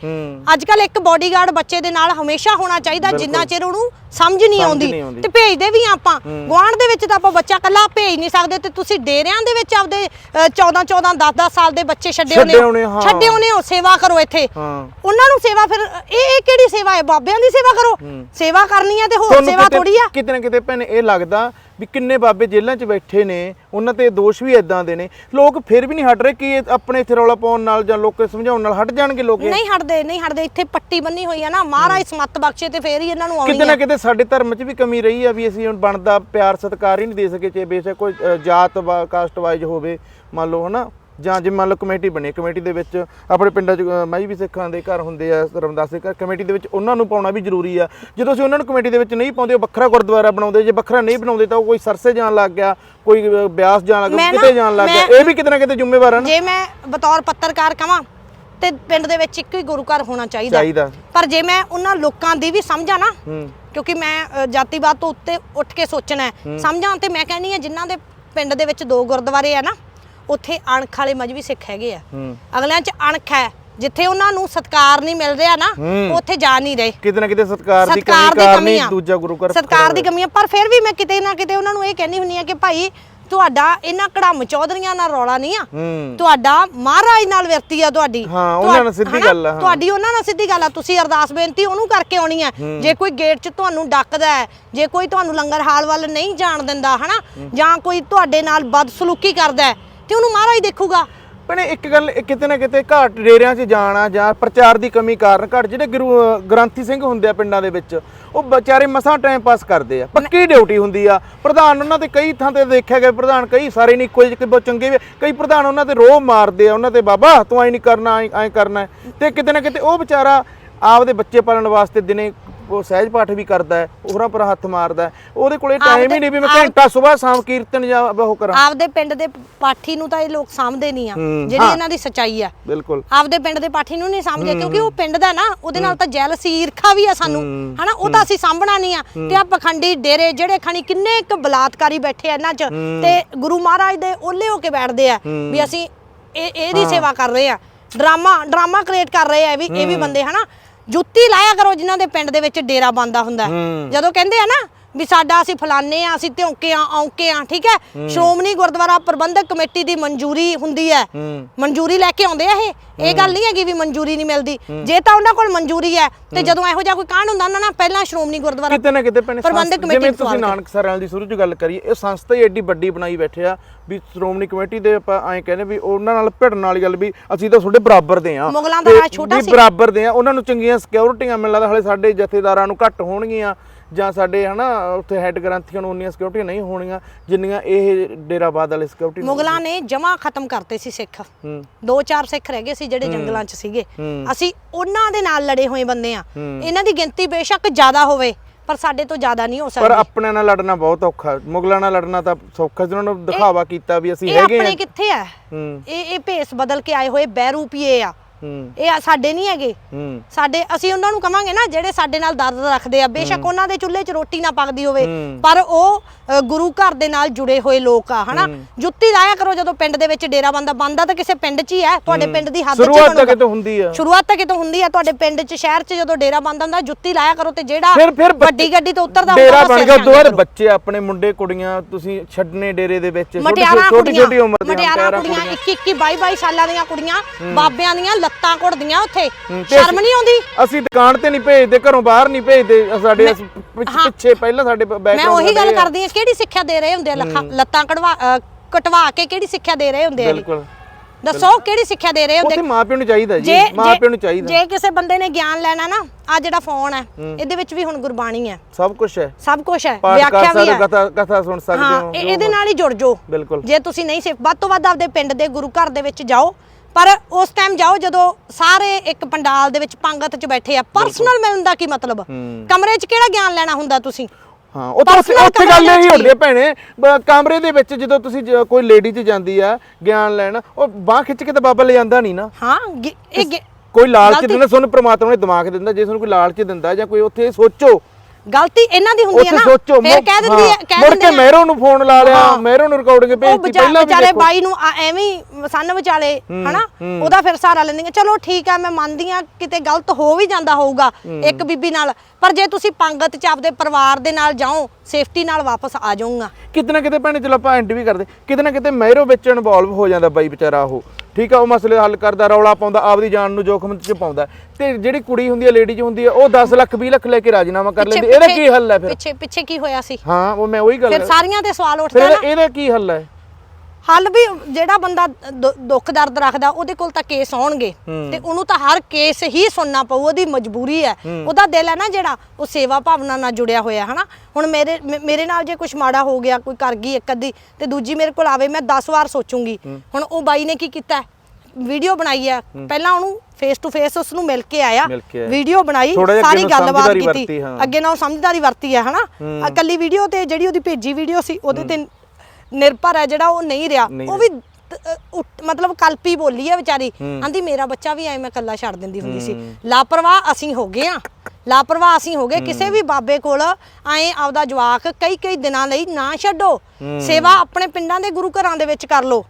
ਅੱਜ ਕੱਲ ਇੱਕ ਬਾਡੀਗਾਰਡ ਬੱਚੇ ਦੇ ਨਾਲ ਹਮੇਸ਼ਾ ਹੋਣਾ ਚਾਹੀਦਾ ਜਿੰਨਾ ਚਿਰ ਉਹਨੂੰ ਸਮਝ ਨਹੀਂ ਆਉਂਦੀ। ਤੇ ਭੇਜਦੇ ਵੀ ਆਪਾਂ। ਗੁਆਂਢ ਦੇ ਵਿੱਚ ਤਾਂ ਆਪਾਂ ਬੱਚਾ ਕੱਲਾ ਭੇਜ ਨਹੀਂ ਸਕਦੇ ਤੇ ਤੁਸੀਂ ਡੇਰਿਆਂ ਦੇ ਵਿੱਚ ਆਪਦੇ 14 14 10 10 ਸਾਲ ਦੇ ਬੱਚੇ ਛੱਡੇ ਹੋਣੇ। ਛੱਡੇ ਹੋਣੇ ਹੋ ਸੇਵਾ ਕਰੋ ਇੱਥੇ। ਹਾਂ। ਉਹਨਾਂ ਨੂੰ ਸੇਵਾ ਫਿਰ ਇਹ ਇਹ ਕਿਹੜੀ ਸੇਵਾ ਹੈ? ਬਾਬਿਆਂ ਦੀ ਸੇਵਾ ਕਰੋ। ਸੇਵਾ ਕਰਨੀ ਹੈ ਤੇ ਹੋਰ ਸੇਵਾ ਕਿਤੇ- ਥੋੜੀ ਆ। ਕਿਤੇ ਨਾ ਕਿਤੇ ਭੈਣੇ ਇਹ ਲੱਗਦਾ ਵੀ ਕਿੰਨੇ ਬਾਬੇ ਜੇਲ੍ਹਾਂ 'ਚ ਬੈਠੇ ਨੇ ਉਹਨਾਂ ਤੇ ਦੋਸ਼ ਵੀ ਇਦਾਂ ਦੇ ਨੇ। ਲੋਕ ਫਿਰ ਵੀ ਨਹੀਂ ਹਟ ਰਹੇ ਕਿ ਇਹ ਆਪਣੇ ਇੱਥੇ ਰੌਲਾ ਪਾਉਣ ਨਾਲ ਜਾਂ ਲੋਕਾਂ ਸਮਝਾਉਣ ਨਾਲ ਹਟ ਜਾਣਗੇ ਲੋਕ ਇਹ? ਨਹੀਂ ਹਟਦੇ ਨਹੀਂ ਹਟਦੇ। ਇੱਥੇ ਪੱਟੀ ਬੰਨੀ ਹੋਈ ਆ ਨਾ ਮਹਾਰਾਜ ਸਮੱਤ ਬਖਸ਼ੇ ਤੇ ਫੇਰ ਹੀ ਇਹਨਾਂ ਨੂੰ ਆਉਣੀ ਕਿਤੇ ਨਾ ਕਿਤੇ ਸਾਡੇ ਧਰਮ 'ਚ ਵੀ ਕਮੀ ਰਹੀ ਆ ਵੀ ਅਸੀਂ ਹੁਣ ਬਣਦਾ ਪਿਆਰ ਸਤਿਕਾਰ ਹੀ ਨਹੀਂ ਦੇ ਸਕੇ ਚਾਹੇ ਬੇਸ਼ੱਕ ਕੋਈ ਅ, ਜਾਤ ਵਾ ਕਾਸਟ ਵਾਈਜ਼ ਹੋਵੇ ਮੰਨ ਲਓ ਹਨਾ। ਜਾਂ ਜੇ ਮੰਨ ਲਓ ਕਮੇਟੀ ਬਣੀ ਕਮੇਟੀ ਦੇ ਵਿੱਚ ਆਪਣੇ ਪਿੰਡਾਂ 'ਚ ਅ, ਵੀ ਸਿੱਖਾਂ ਦੇ ਘਰ ਹੁੰਦੇ ਆ ਰਮਦਾਸ ਦੇ ਘਰ ਕਮੇਟੀ ਦੇ ਵਿੱਚ ਉਹਨਾਂ ਨੂੰ ਪਾਉਣਾ ਵੀ ਜ਼ਰੂਰੀ ਆ। ਜਦੋਂ ਅਸੀਂ ਉਹਨਾਂ ਨੂੰ ਕਮੇਟੀ ਦੇ ਵਿੱਚ ਨਹੀਂ ਪਾਉਂਦੇ ਉਹ ਵੱਖਰਾ ਗੁਰਦੁਆਰਾ ਬਣਾਉਂਦੇ ਜੇ ਵੱਖਰਾ ਨਹੀਂ ਬਣਾਉਂਦੇ ਤਾਂ ਉਹ ਕੋਈ ਸਰਸੇ ਜਾਣ ਲੱਗ ਗਿਆ ਕੋਈ ਅ, ਬਿਆਸ ਜਾਣ ਲੱਗ ਗਿਆ ਮੈਂ ਨਾ- ਕਿਤੇ ਜਾਣ ਲੱਗ ਗਿਆ। ਮੈਂ- ਇਹ ਵੀ ਕਿਤੇ ਨਾ ਕਿਤੇ ਜ਼ਿੰਮੇਵਾਰ ਆ ਨਾ। ਜੇ ਮੈਂ ਬਤੌਰ ਪੱਤਰਕਾਰ ਕਵਾਂ ਤੇ ਪਿੰਡ ਦੇ ਵਿੱਚ ਇੱਕ ਹੀ ਗੁਰੂ ਘਰ ਹੋਣਾ ਚਾਹੀਦਾ। ਚਾਹੀਦਾ। ਪਰ ਜੇ ਮੈਂ ਉਹਨਾਂ ਲੋਕਾਂ ਦੀ ਵੀ ਸਮਝਾਂ ਨਾ ਹੂੰ। ਕਿਉਂਕਿ ਮੈਂ ਅ, ਜਾਤੀਵਾਦ ਤੋਂ ਉੱਤੇ ਉੱਠ ਕੇ ਸੋਚਣਾ ਹੈ। ਸਮਝਾਂ ਤੇ ਮੈਂ ਕਹਿੰਦੀ ਆ ਜਿਨ੍ਹਾਂ ਦੇ ਪਿੰਡ ਦੇ ਵਿੱਚ ਦੋ ਗੁਰਦੁਆਰੇ ਆ ਨਾ ਉੱਥੇ ਅਣਖ ਵਾਲੇ ਮਜਬੀ ਸਿੱਖ ਹੈਗੇ ਆ। ਹੂੰ। ਅਗਲਿਆਂ 'ਚ ਅਣਖ ਹੈ ਜਿੱਥੇ ਉਹਨਾਂ ਨੂੰ ਸਤਕਾਰ ਨਹੀਂ ਮਿਲ ਰਿਹਾ ਨਾ ਹੂੰ। ਉੱਥੇ ਜਾ ਨਹੀਂ ਰਹੇ। ਕਿਤੇ ਨਾ ਕਿਤੇ ਸਤਕਾਰ ਦੀ ਕਮੀ ਕਾਰਨ ਹੀ ਦੂਜਾ ਗੁਰੂ ਘਰ ਸਤਕਾਰ ਦੀ ਕਮੀ ਆ ਪਰ ਫਿਰ ਵੀ ਮੈਂ ਕਿਤੇ ਨਾ ਕਿਤੇ ਉਹਨਾਂ ਨੂੰ ਇਹ ਕਹਿੰਦੀ ਹੁੰਨੀ ਆ ਕਿ ਭਾਈ ਤੁਹਾਡਾ ਇਹਨਾਂ ਕੜਮ ਚੌਧਰੀਆਂ ਨਾਲ ਰੌਲਾ ਨਹੀਂ ਆ। ਹੂੰ। ਤੁਹਾਡਾ ਮਹਾਰਾਜ ਨਾਲ ਵਿਰਤੀ ਆ ਤੁਹਾਡੀ। ਹਾਂ, ਉਹਨਾਂ ਨਾਲ ਸਿੱਧੀ? ਗੱਲ ਆ, ਹਾਂ। ਤੁਹਾਡੀ ਉਹਨਾਂ ਨਾਲ ਸਿੱਧੀ ਗੱਲ ਆ। ਤੁਸੀਂ ਅਰਦਾਸ ਬੇਨਤੀ ਉਹਨੂੰ ਕਰਕੇ ਆਉਣੀ ਆ। ਜੇ ਕੋਈ ਗੇਟ 'ਚ ਤੁਹਾਨੂੰ ਡੱਕਦਾ ਹੈ ਜੇ ਕੋਈ ਤੁਹਾਨੂੰ ਲੰਗਰ ਹਾਲ ਵੱਲ ਨਹੀਂ ਜਾਣ ਦਿੰਦਾ ਹਨਾ? ਜਾਂ ਕੋਈ ਤੁਹਾਡੇ ਨਾਲ ਬਦਸਲੂਕੀ ਕਰਦਾ ਹੈ, ਤੇ ਉਹਨੂੰ ਮਹਾਰਾਜ ਦੇਖੂਗਾ। ਭੈਣੇ ਇੱਕ ਗੱਲ ਇਹ ਕਿਤੇ ਨਾ ਕਿਤੇ ਘਾਟ ਡੇਰਿਆਂ 'ਚ ਜਾਣਾ ਜਾਂ ਪ੍ਰਚਾਰ ਦੀ ਕਮੀ ਕਾਰਨ ਘਾਟ ਜਿਹੜੇ ਗੁਰੂ ਗ੍ਰੰਥੀ ਸਿੰਘ ਹੁੰਦੇ ਆ ਪਿੰਡਾਂ ਦੇ ਵਿੱਚ ਉਹ ਵਿਚਾਰੇ ਮਸਾਂ ਟਾਈਮ ਪਾਸ ਕਰਦੇ ਆ। ਪੱਕੀ ਡਿਊਟੀ ਹੁੰਦੀ ਆ। ਪ੍ਰਧਾਨ ਉਹਨਾਂ ਤੇ ਕਈ ਥਾਂ ਤੇ ਦੇਖਿਆ ਗਿਆ ਪ੍ਰਧਾਨ ਕਈ ਸਾਰੇ ਨਹੀਂ ਕੋਈ ਕਿ ਬਹੁਤ ਚੰਗੇ ਵੀ ਆ, ਕਈ ਪ੍ਰਧਾਨ ਉਹਨਾਂ ਤੇ ਰੋਹ ਮਾਰਦੇ ਆ ਉਹਨਾਂ ਤੇ ਬਾਬਾ ਤੂੰ ਐ ਨਹੀਂ ਕਰਨਾ ਐ ਕਰਨਾ। ਹੈ। ਤੇ ਕਿਤੇ ਨਾ ਕਿਤੇ ਉਹ ਵਿਚਾਰਾ ਆਪਦੇ ਬੱਚੇ ਪਾਲਣ ਵਾਸਤੇ ਦਿਨੇ ਉਹ ਸਹਿਜ ਪਾਠ ਵੀ ਕਰਦਾ ਹੈ ਹੋਰਾਂ ਪਰ ਹੱਥ ਮਾਰਦਾ ਹੈ। ਉਹਦੇ ਕੋਲੇ ਟਾਈਮ ਹੀ ਨਹੀਂ ਵੀ ਮੈਂ ਘੰਟਾ ਸਵੇਰ ਸ਼ਾਮ ਕੀਰਤਨ ਜਾਂ ਉਹ ਕਰਾਂ। ਆਪਦੇ ਪਿੰਡ ਦੇ ਪਾਠੀ ਨੂੰ ਤਾਂ ਇਹ ਲੋਕ ਸਾਂਭਦੇ ਨਹੀਂ ਆ ਜਿਹੜੀ। ਇਹਨਾਂ ਦੀ ਸਚਾਈ ਆ। ਬਿਲਕੁਲ। ਆਪਦੇ ਪਿੰਡ ਦੇ ਪਾਠੀ ਨੂੰ ਨਹੀਂ ਸਮਝਦੇ ਕਿਉਂਕਿ ਉਹ ਪਿੰਡ ਦਾ ਨਾ ਉਹਦੇ ਨਾਲ ਤਾਂ ਜੈਲਸੀ ਈਰਖਾ ਵੀ ਆ ਸਾਨੂੰ। ਹਨਾ ਉਹ ਤਾਂ ਅਸੀਂ ਸਾਂਭਣਾ ਨਹੀਂ ਆ। ਤੇ ਆ ਪਖੰਡੀ ਡੇਰੇ ਜਿਹੜੇ ਖਣੀ ਕਿੰਨੇ ਇੱਕ ਬਲਾਤਕਾਰੀ ਬੈਠੇ ਆ ਇਹਨਾਂ 'ਚ ਤੇ ਗੁਰੂ ਮਹਾਰਾਜ ਦੇ ਓਲੇ ਹੋ ਕੇ ਬੈਠਦੇ ਆ ਵੀ ਅਸੀਂ ਇਹ ਇਹਦੀ ਸੇਵਾ ਕਰ ਰਹੇ ਆ। ਡਰਾਮਾ ਡਰਾਮਾ ਕ੍ਰੀਏਟ ਕਰ ਰਹੇ ਆ ਵੀ ਇਹ ਵੀ ਬੰਦੇ ਹਨਾ। ਜੁੱਤੀ ਲਾਇਆ ਕਰੋ ਜਿਨ੍ਹਾਂ ਦੇ ਪਿੰਡ ਦੇ ਵਿੱਚ ਡੇਰਾ ਬੰਦਾ ਹੁੰਦਾ ਹੈ। ਜਦੋਂ ਕਹਿੰਦੇ ਆ ਨਾ ਵੀ ਸਾਡਾ ਅਸੀਂ ਫਲਾਣੇ ਆ ਅਸੀਂ ਧੌਂਕੇ ਆ ਔਂਕੇ ਆ ਠੀਕ ਹੈ? ਸ਼੍ਰੋਮਣੀ ਗੁਰਦੁਆਰਾ ਪ੍ਰਬੰਧਕ ਕਮੇਟੀ ਦੀ ਮਨਜ਼ੂਰੀ ਹੁੰਦੀ ਹੈ। ਮਨਜ਼ੂਰੀ ਲੈ ਕੇ ਆਉਂਦੇ ਆ ਇਹ? ਇਹ ਗੱਲ ਨਹੀਂ ਹੈਗੀ ਵੀ ਮਨਜ਼ੂਰੀ ਨਹੀਂ ਮਿਲਦੀ। ਜੇ ਤਾਂ ਉਹਨਾਂ ਕੋਲ ਮਨਜ਼ੂਰੀ ਹੈ ਤੇ ਜਦੋਂ ਇਹੋ ਜਿਹਾ ਕੋਈ ਕਾਂਡ ਹੁੰਦਾ ਉਹਨਾਂ ਨਾਲ ਪਹਿਲਾਂ ਸ਼੍ਰੋਮਣੀ ਗੁਰਦੁਆਰਾ ਕਿਤੇ ਨਾ ਕਿਤੇ ਭੈਣੇ ਪ੍ਰਬੰਧਕ ਕਮੇਟੀ ਜਿਵੇਂ ਤੁਸੀਂ ਨਾਨਕ ਸਰ ਵਾਲੀ ਸ਼ੁਰੂ ਚ ਗੱਲ ਕਰੀ ਇਹ ਸੰਸਥਾ ਹੀ ਐਡੀ ਵੱਡੀ ਬਣਾਈ ਬੈਠੇ ਆ ਵੀ ਸ਼੍ਰੋਮਣੀ ਕਮੇਟੀ ਦੇ ਆਪਾਂ ਐਂ ਕਹਿੰਦੇ ਵੀ ਉਹਨਾਂ ਨਾਲ ਭਿੜਨ ਵਾਲੀ ਗੱਲ ਵੀ ਅਸੀਂ ਤਾਂ ਤੁਹਾਡੇ ਬਰਾਬਰ ਦੇ ਆ। ਮੁਗਲਾਂ ਦਾ ਰਾਜ ਛੋਟਾ ਸੀ। ਬਰਾਬਰ ਦੇ ਆ ਉਹਨਾਂ ਨੂੰ ਚੰਗੀਆਂ ਸਿਕਿਉਰਿਟੀਆਂ ਮਿਲਣ ਲੱਗਦਾ ਹਲੇ ਸਾਡੇ ਜਥੇਦਾਰਾਂ ਨੂੰ ਘੱਟ ਹੋਣਗੀਆਂ। ਜਾਂ ਸਾਡੇ ਹਨਾ ਉੱਥੇ ਹੈੱਡ ਗ੍ਰੰਥੀਆਂ ਨੂੰ ਉਨੀਆਂ ਸਿਕਿਉਰਿਟੀਆਂ ਨਹੀਂ ਹੋਣੀਆਂ ਜਿੰਨੀਆਂ ਇਹ ਡੇਰਾਬਾਦ ਵਾਲੇ ਸਿਕਿਉਰਿਟੀ ਮੁਗਲਾਂ ਨੇ ਜਮਾ ਖਤਮ ਕਰਤੇ ਸੀ ਸਿੱਖ। ਦੋ ਚਾਰ ਸਿੱਖ ਰਹਿ ਗਏ ਸੀ ਜਿਹੜੇ ਜੰਗਲਾਂ 'ਚ ਸੀਗੇ। ਅਸੀਂ ਉਹਨਾਂ ਦੇ ਨਾਲ ਲੜੇ ਹੋਏ ਬੰਦੇ ਆ। ਇਹਨਾਂ ਦੀ ਗਿਣਤੀ ਬੇਸ਼ੱਕ ਜ਼ਿਆਦਾ ਹੋਵੇ ਪਰ ਸਾਡੇ ਤੋਂ ਜ਼ਿਆਦਾ ਨਹੀਂ ਹੋ ਪਰ ਸਕਦੀ। ਆਪਣੇ ਨਾਲ ਲੜਨਾ ਬਹੁਤ ਔਖਾ। ਮੁਗਲਾਂ ਨਾਲ ਲੜਨਾ ਤਾਂ ਸੌਖਾ ਸੀ ਉਹਨਾਂ ਨੂੰ ਦਿਖਾਵਾ ਕੀਤਾ ਵੀ ਅਸੀਂ ਇਹ ਹੈਗੇ ਆਪਣੇ ਆ ਕਿੱਥੇ ਆ? ਇਹ ਇਹ ਭੇਸ ਬਦਲ ਕੇ ਆਏ ਹੋਏ ਬਹਿਰੂਪੀਏ ਆ। ਇਹ ਸਾਡੇ ਨਹੀਂ ਹੈਗੇ। ਸਾਡੇ ਅਸੀਂ ਉਹਨਾਂ ਨੂੰ ਕਵਾਂਗੇ ਨਾ ਜਿਹੜੇ ਸਾਡੇ ਨਾਲ ਦਰਦ ਰੱਖਦੇ ਆ ਬੇਸ਼ੱਕ ਉਹਨਾਂ ਦੇ ਚੁੱਲ੍ਹੇ 'ਚ ਰੋਟੀ ਨਾ ਪੱਕਦੀ ਹੋਵੇ। ਪਰ ਉਹ ਗੁਰੂ ਘਰ ਦੇ ਨਾਲ ਜੁੜੇ ਹੋਏ ਲੋਕ ਆ ਹਨਾ? ਜੁੱਤੀ ਲਾਇਆ ਕਰੋ ਜਦੋਂ ਪਿੰਡ ਦੇ ਵਿੱਚ ਡੇਰਾ ਬੰਦਾ ਬੰਦਾ ਤਾਂ ਕਿਸੇ ਪਿੰਡ 'ਚ ਹੀ ਹੈ ਤੁਹਾਡੇ ਪਿੰਡ ਦੀ ਹੱਦ 'ਚ ਸ਼ੁਰੂਆਤ ਤਾਂ। ਕਿਤੋਂ ਹੁੰਦੀ ਆ। ਸ਼ੁਰੂਆਤ ਤਾਂ ਕਿਤੋਂ ਹੁੰਦੀ ਆ ਤੁਹਾਡੇ ਪਿੰਡ 'ਚ ਸ਼ਹਿਰ 'ਚ ਜਦੋਂ ਡੇਰਾ ਬੰਦਾ ਹੁੰਦਾ ਜੁੱਤੀ ਲਾਇਆ ਕਰੋ ਤੇ ਜਿਹੜਾ ਵੱਡੀ ਗੱਡੀ ਤੋਂ ਉਤਰਦਾ ਡੇਰਾ ਬਣ ਗਿਆ ਕਰੋ। ਬੱਚੇ ਆਪਣੇ ਮੁੰਡੇ ਕੁੜੀਆਂ ਤੁਸੀਂ ਛੱਡਨੇ ਡੇਰੇ ਦੇ ਵਿੱਚ ਛੋਟੀ ਛੋਟੀ ਉਮਰ ਦੀਆਂ ਮਟਿਆਰਾਂ ਕੁੜੀਆਂ 21 21 22 22 ਸਾਲਾਂ ਦੀਆਂ ਕੁੜੀਆਂ ਬਾਬਿਆਂ ਦੀਆਂ ਲੱਤਾਂ ਘੁੱਟਦੀਆਂ ਉੱਥੇ। ਤੇ ਸ਼ਰਮ ਨਹੀਂ ਆਉਂਦੀ? ਅਸੀਂ ਦੁਕਾਨ ਤੇ ਨਹੀਂ ਭੇਜਦੇ ਘਰੋਂ ਬਾਹਰ ਨਹੀਂ ਭੇਜਦੇ। ਸਾਡੇ ਅਸ- ਪਿੱਛ- ਪਿੱਛੇ ਪਹਿਲਾਂ ਸਾਡੇ ਮੈਂ ਬੈਕਗ੍ਰਾਉਂਡ ਉਹੀ ਗੱਲ ਕਰਦੀ ਹਾਂ ਕਿਹੜੀ ਸਿੱਖਿਆ ਦੇ ਰਹੇ ਹੁੰਦੇ ਆ? ਲੱਖਾਂ ਲੱਤਾਂ ਕਢਵਾ ਅ, ਕਟਵਾ ਕੇ ਕਿਹੜੀ ਸਿੱਖਿਆ ਦੇ ਰਹੇ ਹੁੰਦੇ ਆ ਇਹ? ਬਿਲਕੁਲ। ਦੱਸੋ ਕਿਹੜੀ ਸਿੱਖਿਆ ਦੇ ਰਹੇ ਹੁੰਦੇ? ਉੱਥੇ ਮਾਪਿਆਂ ਨੂੰ ਚਾਹੀਦਾ ਜੀ। ਜੇ ਮਾਪਿਆਂ ਨੂੰ ਚਾਹੀਦਾ। ਜੇ ਕਿਸੇ ਬੰਦੇ ਨੇ ਗਿਆਨ ਲੈਣਾ ਨਾ ਆ ਜਿਹੜਾ ਫੋਨ ਹੈ ਇਹਦੇ ਵਿੱਚ ਵੀ ਹੁਣ ਗੁਰਬਾਣੀ ਹੈ। ਸਭ ਕੁਝ ਹੈ। ਸਭ ਕੁਝ ਹੈ। ਪਾਠ ਕਰ ਵਿਆਖਿਆ ਵੀ ਸਕਦੇ ਹੈ। ਕਥਾ ਕਥਾ ਸੁਣ ਸਕਦੇ ਹਾਂ ਹੋ। ਇਹ- ਇਹਦੇ ਨਾਲ ਹੀ ਜੁੜ ਜਾਓ। ਬਿਲਕੁਲ। ਜੇ ਤੁਸੀਂ ਨਹੀਂ ਸਿਰਫ ਵੱਧ ਤੋਂ ਵੱਧ ਆਪਦੇ ਪਿੰਡ ਦੇ ਗੁਰੂ ਘਰ ਦੇ ਵਿੱਚ ਜਾਓ ਪਰ ਉਸ ਟਾਈਮ ਜਾਓ ਜਦੋਂ ਸਾਰੇ ਇੱਕ ਪੰਡਾਲ ਦੇ ਵਿੱਚ ਪੰਗਤ 'ਚ ਬੈਠੇ ਆ ਪਰਸਨਲ ਮਿਲਣ ਦਾ ਕੀ ਮਤਲਬ? ਕਮਰੇ 'ਚ ਕਿਹੜਾ ਗਿਆਨ ਲੈਣਾ ਹੁੰਦਾ ਤੁਸੀਂ? ਹਾਂ ਉੱਥੇ ਉੱਥੇ Personal ਉੱਥੇ ਕਮਰੇ ਗੱਲ ਇਹੀ ਹੁੰਦੀ ਹੈ ਭੈਣੇ ਕਮਰੇ ਦੇ ਵਿੱਚ ਜਦੋਂ ਤੁਸੀਂ ਕੋਈ ਲੇਡੀ 'ਚ ਜਾਂਦੀ ਆ ਗਿਆਨ ਲੈਣ ਉਹ ਬਾਹ ਖਿੱਚ ਕੇ ਤਾਂ ਬਾਬਾ ਲੈ ਜਾਂਦਾ ਨਹੀਂ ਨਾ। ਹਾਂ ਇਹ ਕੋਈ ਲਾਲਚ ਦਿੰਦਾ ਤੁਹਾਨੂੰ ਪ੍ਰਮਾਤਮਾ ਨੇ ਦਿਮਾਗ ਦਿੰਦਾ ਜੇ ਤੁਹਾਨੂੰ ਕੋਈ ਲਾਲਚ ਦਿੰਦਾ ਜਾਂ ਕੋਈ ਉੱਥੇ ਸੋਚੋ। ਗਲਤੀ ਇਹਨਾਂ ਦੀ ਹੁੰਦੀ ਹੈ ਉੱਥੇ ਨਾ। ਸੋਚੋ ਫਿਰ ਕਹਿ ਦਿੰਦੀ ਹੈ ਕਹਿ ਮੁੜ ਦਿੰਦੇ ਕੇ ਆ ਮਹਿਰੋਂ ਨੂੰ ਫੋਨ ਲਾ ਲਿਆ ਹਾਂ। ਮਹਿਰੋਂ ਨੂੰ ਰਿਕਾਰਡਿੰਗ ਉਹ ਭੇਜਤੀ ਵਿਚਾ- ਪਹਿਲਾਂ ਵੀ ਵਿਚਾਰੇ ਦੇਖੋ। ਬਾਈ ਨੂੰ ਆ- ਐਵੇਂ ਹੀ ਸੰਨ ਵਿਚਾਲੇ ਹਨਾ? ਉਹਦਾ ਫਿਰ ਸਹਾਰਾ ਲੈਂਦੀਆਂ। ਚਲੋ ਠੀਕ ਆ ਮੈਂ ਮੰਨਦੀ ਆ ਕਿਤੇ ਗਲਤ ਹੋ ਵੀ ਜਾਂਦਾ ਹੋਊਗਾ ਇੱਕ ਬੀਬੀ ਨਾਲ। ਪਰ ਜੇ ਤੁਸੀਂ ਪੰਗਤ ਚ ਆਪਦੇ ਪਰਿਵਾਰ ਦੇ ਨਾਲ ਜਾਓ ਸੇਫਟੀ ਨਾਲ ਵਾਪਸ ਆ ਜਾਊਗਾ। ਕਿਤੇ ਨਾ ਕਿਤੇ ਭੈਣੇ ਚਲੋ ਆਪਾਂ ਐਂਡ ਵੀ ਕਰਦੇ। ਕਿਤੇ ਨਾ ਕਿਤੇ ਮਹਿਰੋ ਵਿੱਚ ਇਨਵੋਲਵ ਹੋ ਜਾਂਦਾ ਬਾਈ ਵਿਚਾਰਾ ਉਹ। ਠੀਕ ਆ ਉਹ ਮਸਲੇ ਦਾ ਹੱਲ ਕਰਦਾ ਰੌਲਾ ਪਾਉਂਦਾ ਆਪਦੀ ਜਾਨ ਨੂੰ ਜੋਖਮ 'ਚ ਪਾਉਂਦਾ। ਤੇ ਜਿਹੜੀ ਕੁੜੀ ਹੁੰਦੀ ਹੈ ਲੇਡੀ 'ਚ ਹੁੰਦੀ ਹੈ ਉਹ 10 ਲੱਖ 20 ਲੱਖ ਲੈ ਕੇ ਰਾਜੀਨਾਮਾ ਕਰ ਲੈਂਦੀ। ਇਹਦਾ ਕੀ ਹੱਲ ਹੈ ਫਿਰ? ਪਿੱਛੇ ਪਿੱਛੇ ਕੀ ਹੋਇਆ ਸੀ? ਹਾਂ ਉਹ ਮੈਂ ਉਹੀ ਗੱਲ ਫਿਰ ਸਾਰੀਆਂ ਤੇ ਸਵਾਲ ਉੱਠਦਾ ਨਾ। ਇਹਦਾ ਕੀ ਹੱਲ ਹੈ? ਹੱਲ ਵੀ ਜਿਹੜਾ ਬੰਦਾ ਦੁ- ਦੁੱਖ ਦਰਦ ਰੱਖਦਾ ਉਹਦੇ ਕੋਲ ਤਾਂ ਕੇਸ ਆਉਣਗੇ। ਤੇ ਉਹਨੂੰ ਤਾਂ ਹਰ ਕੇਸ ਹੀ ਸੁਣਨਾ ਪਊ ਉਹਦੀ ਮਜਬੂਰੀ ਹੈ। ਉਹਦਾ ਦਿਲ ਹੈ ਨਾ ਜਿਹੜਾ ਉਹ ਸੇਵਾ ਭਾਵਨਾ ਨਾਲ ਜੁੜਿਆ ਹੋਇਆ ਹਨਾ? ਹੁਣ ਮੇਰੇ ਮੇ- ਮੇਰੇ ਨਾਲ ਜੇ ਕੁਝ ਮਾੜਾ ਹੋ ਗਿਆ ਕੋਈ ਕਰ ਗਈ ਇੱਕ ਅੱਧੀ ਤੇ ਦੂਜੀ ਮੇਰੇ ਕੋਲ ਆਵੇ ਮੈਂ 10 ਵਾਰ ਸੋਚੂੰਗੀ। ਹੁਣ ਉਹ ਬਾਈ ਨੇ ਕੀ ਕੀਤਾ? ਵੀਡੀਓ ਬਣਾਈ ਆ ਪਹਿਲਾਂ ਉਹਨੂੰ ਫੇਸ ਟੂ ਫੇਸ ਉਸ ਨੂੰ ਮਿਲ ਕੇ ਆਇਆ। ਮਿਲ ਕੇ ਆਇਆ। ਵੀਡੀਓ ਬਣਾਈ ਥੋੜ੍ਹਾ ਜਿਹਾ ਅੱਗੇ ਸਾਰੀ ਨੂੰ ਗੱਲਬਾਤ ਸਮਝਦਾਰੀ ਕੀਤੀ। ਵਰਤੀ, ਹਾਂ। ਅੱਗੇ ਨਾਲ ਸਮਝਦਾਰੀ ਵਰਤੀ ਹੈ ਹਨਾ? ਇਕੱਲੀ ਵੀਡੀਓ ਤੇ ਜਿਹੜੀ ਉਹਦੀ ਭੇਜੀ ਵੀਡੀਓ ਸੀ ਉਹਦੇ ਤੇ ਨਿਰਭਰ ਹੈ ਜਿਹੜਾ ਉਹ ਨਹੀਂ ਰਿਹਾ ਨਹੀਂ ਉਹ ਵੀ ਅ, ਉੱਠ- ਮਤਲਬ ਕਲਪੀ ਬੋਲੀ ਹੈ ਵਿਚਾਰੀ। ਆਂਦੀ ਮੇਰਾ ਬੱਚਾ ਵੀ ਐ ਮੈਂ ਕੱਲਾ ਛੱਡ ਦਿੰਦੀ ਹੁੰਦੀ ਸੀ। ਲਾਪਰਵਾਹ ਅਸੀਂ ਹੋ ਗਏ ਆ। ਲਾਪਰਵਾਹ ਅਸੀਂ ਹੋ ਗਏ। ਕਿਸੇ ਵੀ ਬਾਬੇ ਕੋਲ ਐ ਆਪਦਾ ਜਵਾਕ ਕਈ ਕਈ ਦਿਨਾਂ ਲਈ ਨਾ ਛੱਡੋ। ਸੇਵਾ ਆਪਣੇ ਪਿੰਡਾਂ ਦੇ ਗੁਰੂ ਘਰਾਂ ਦੇ ਵਿੱਚ ਕਰ ਲੋ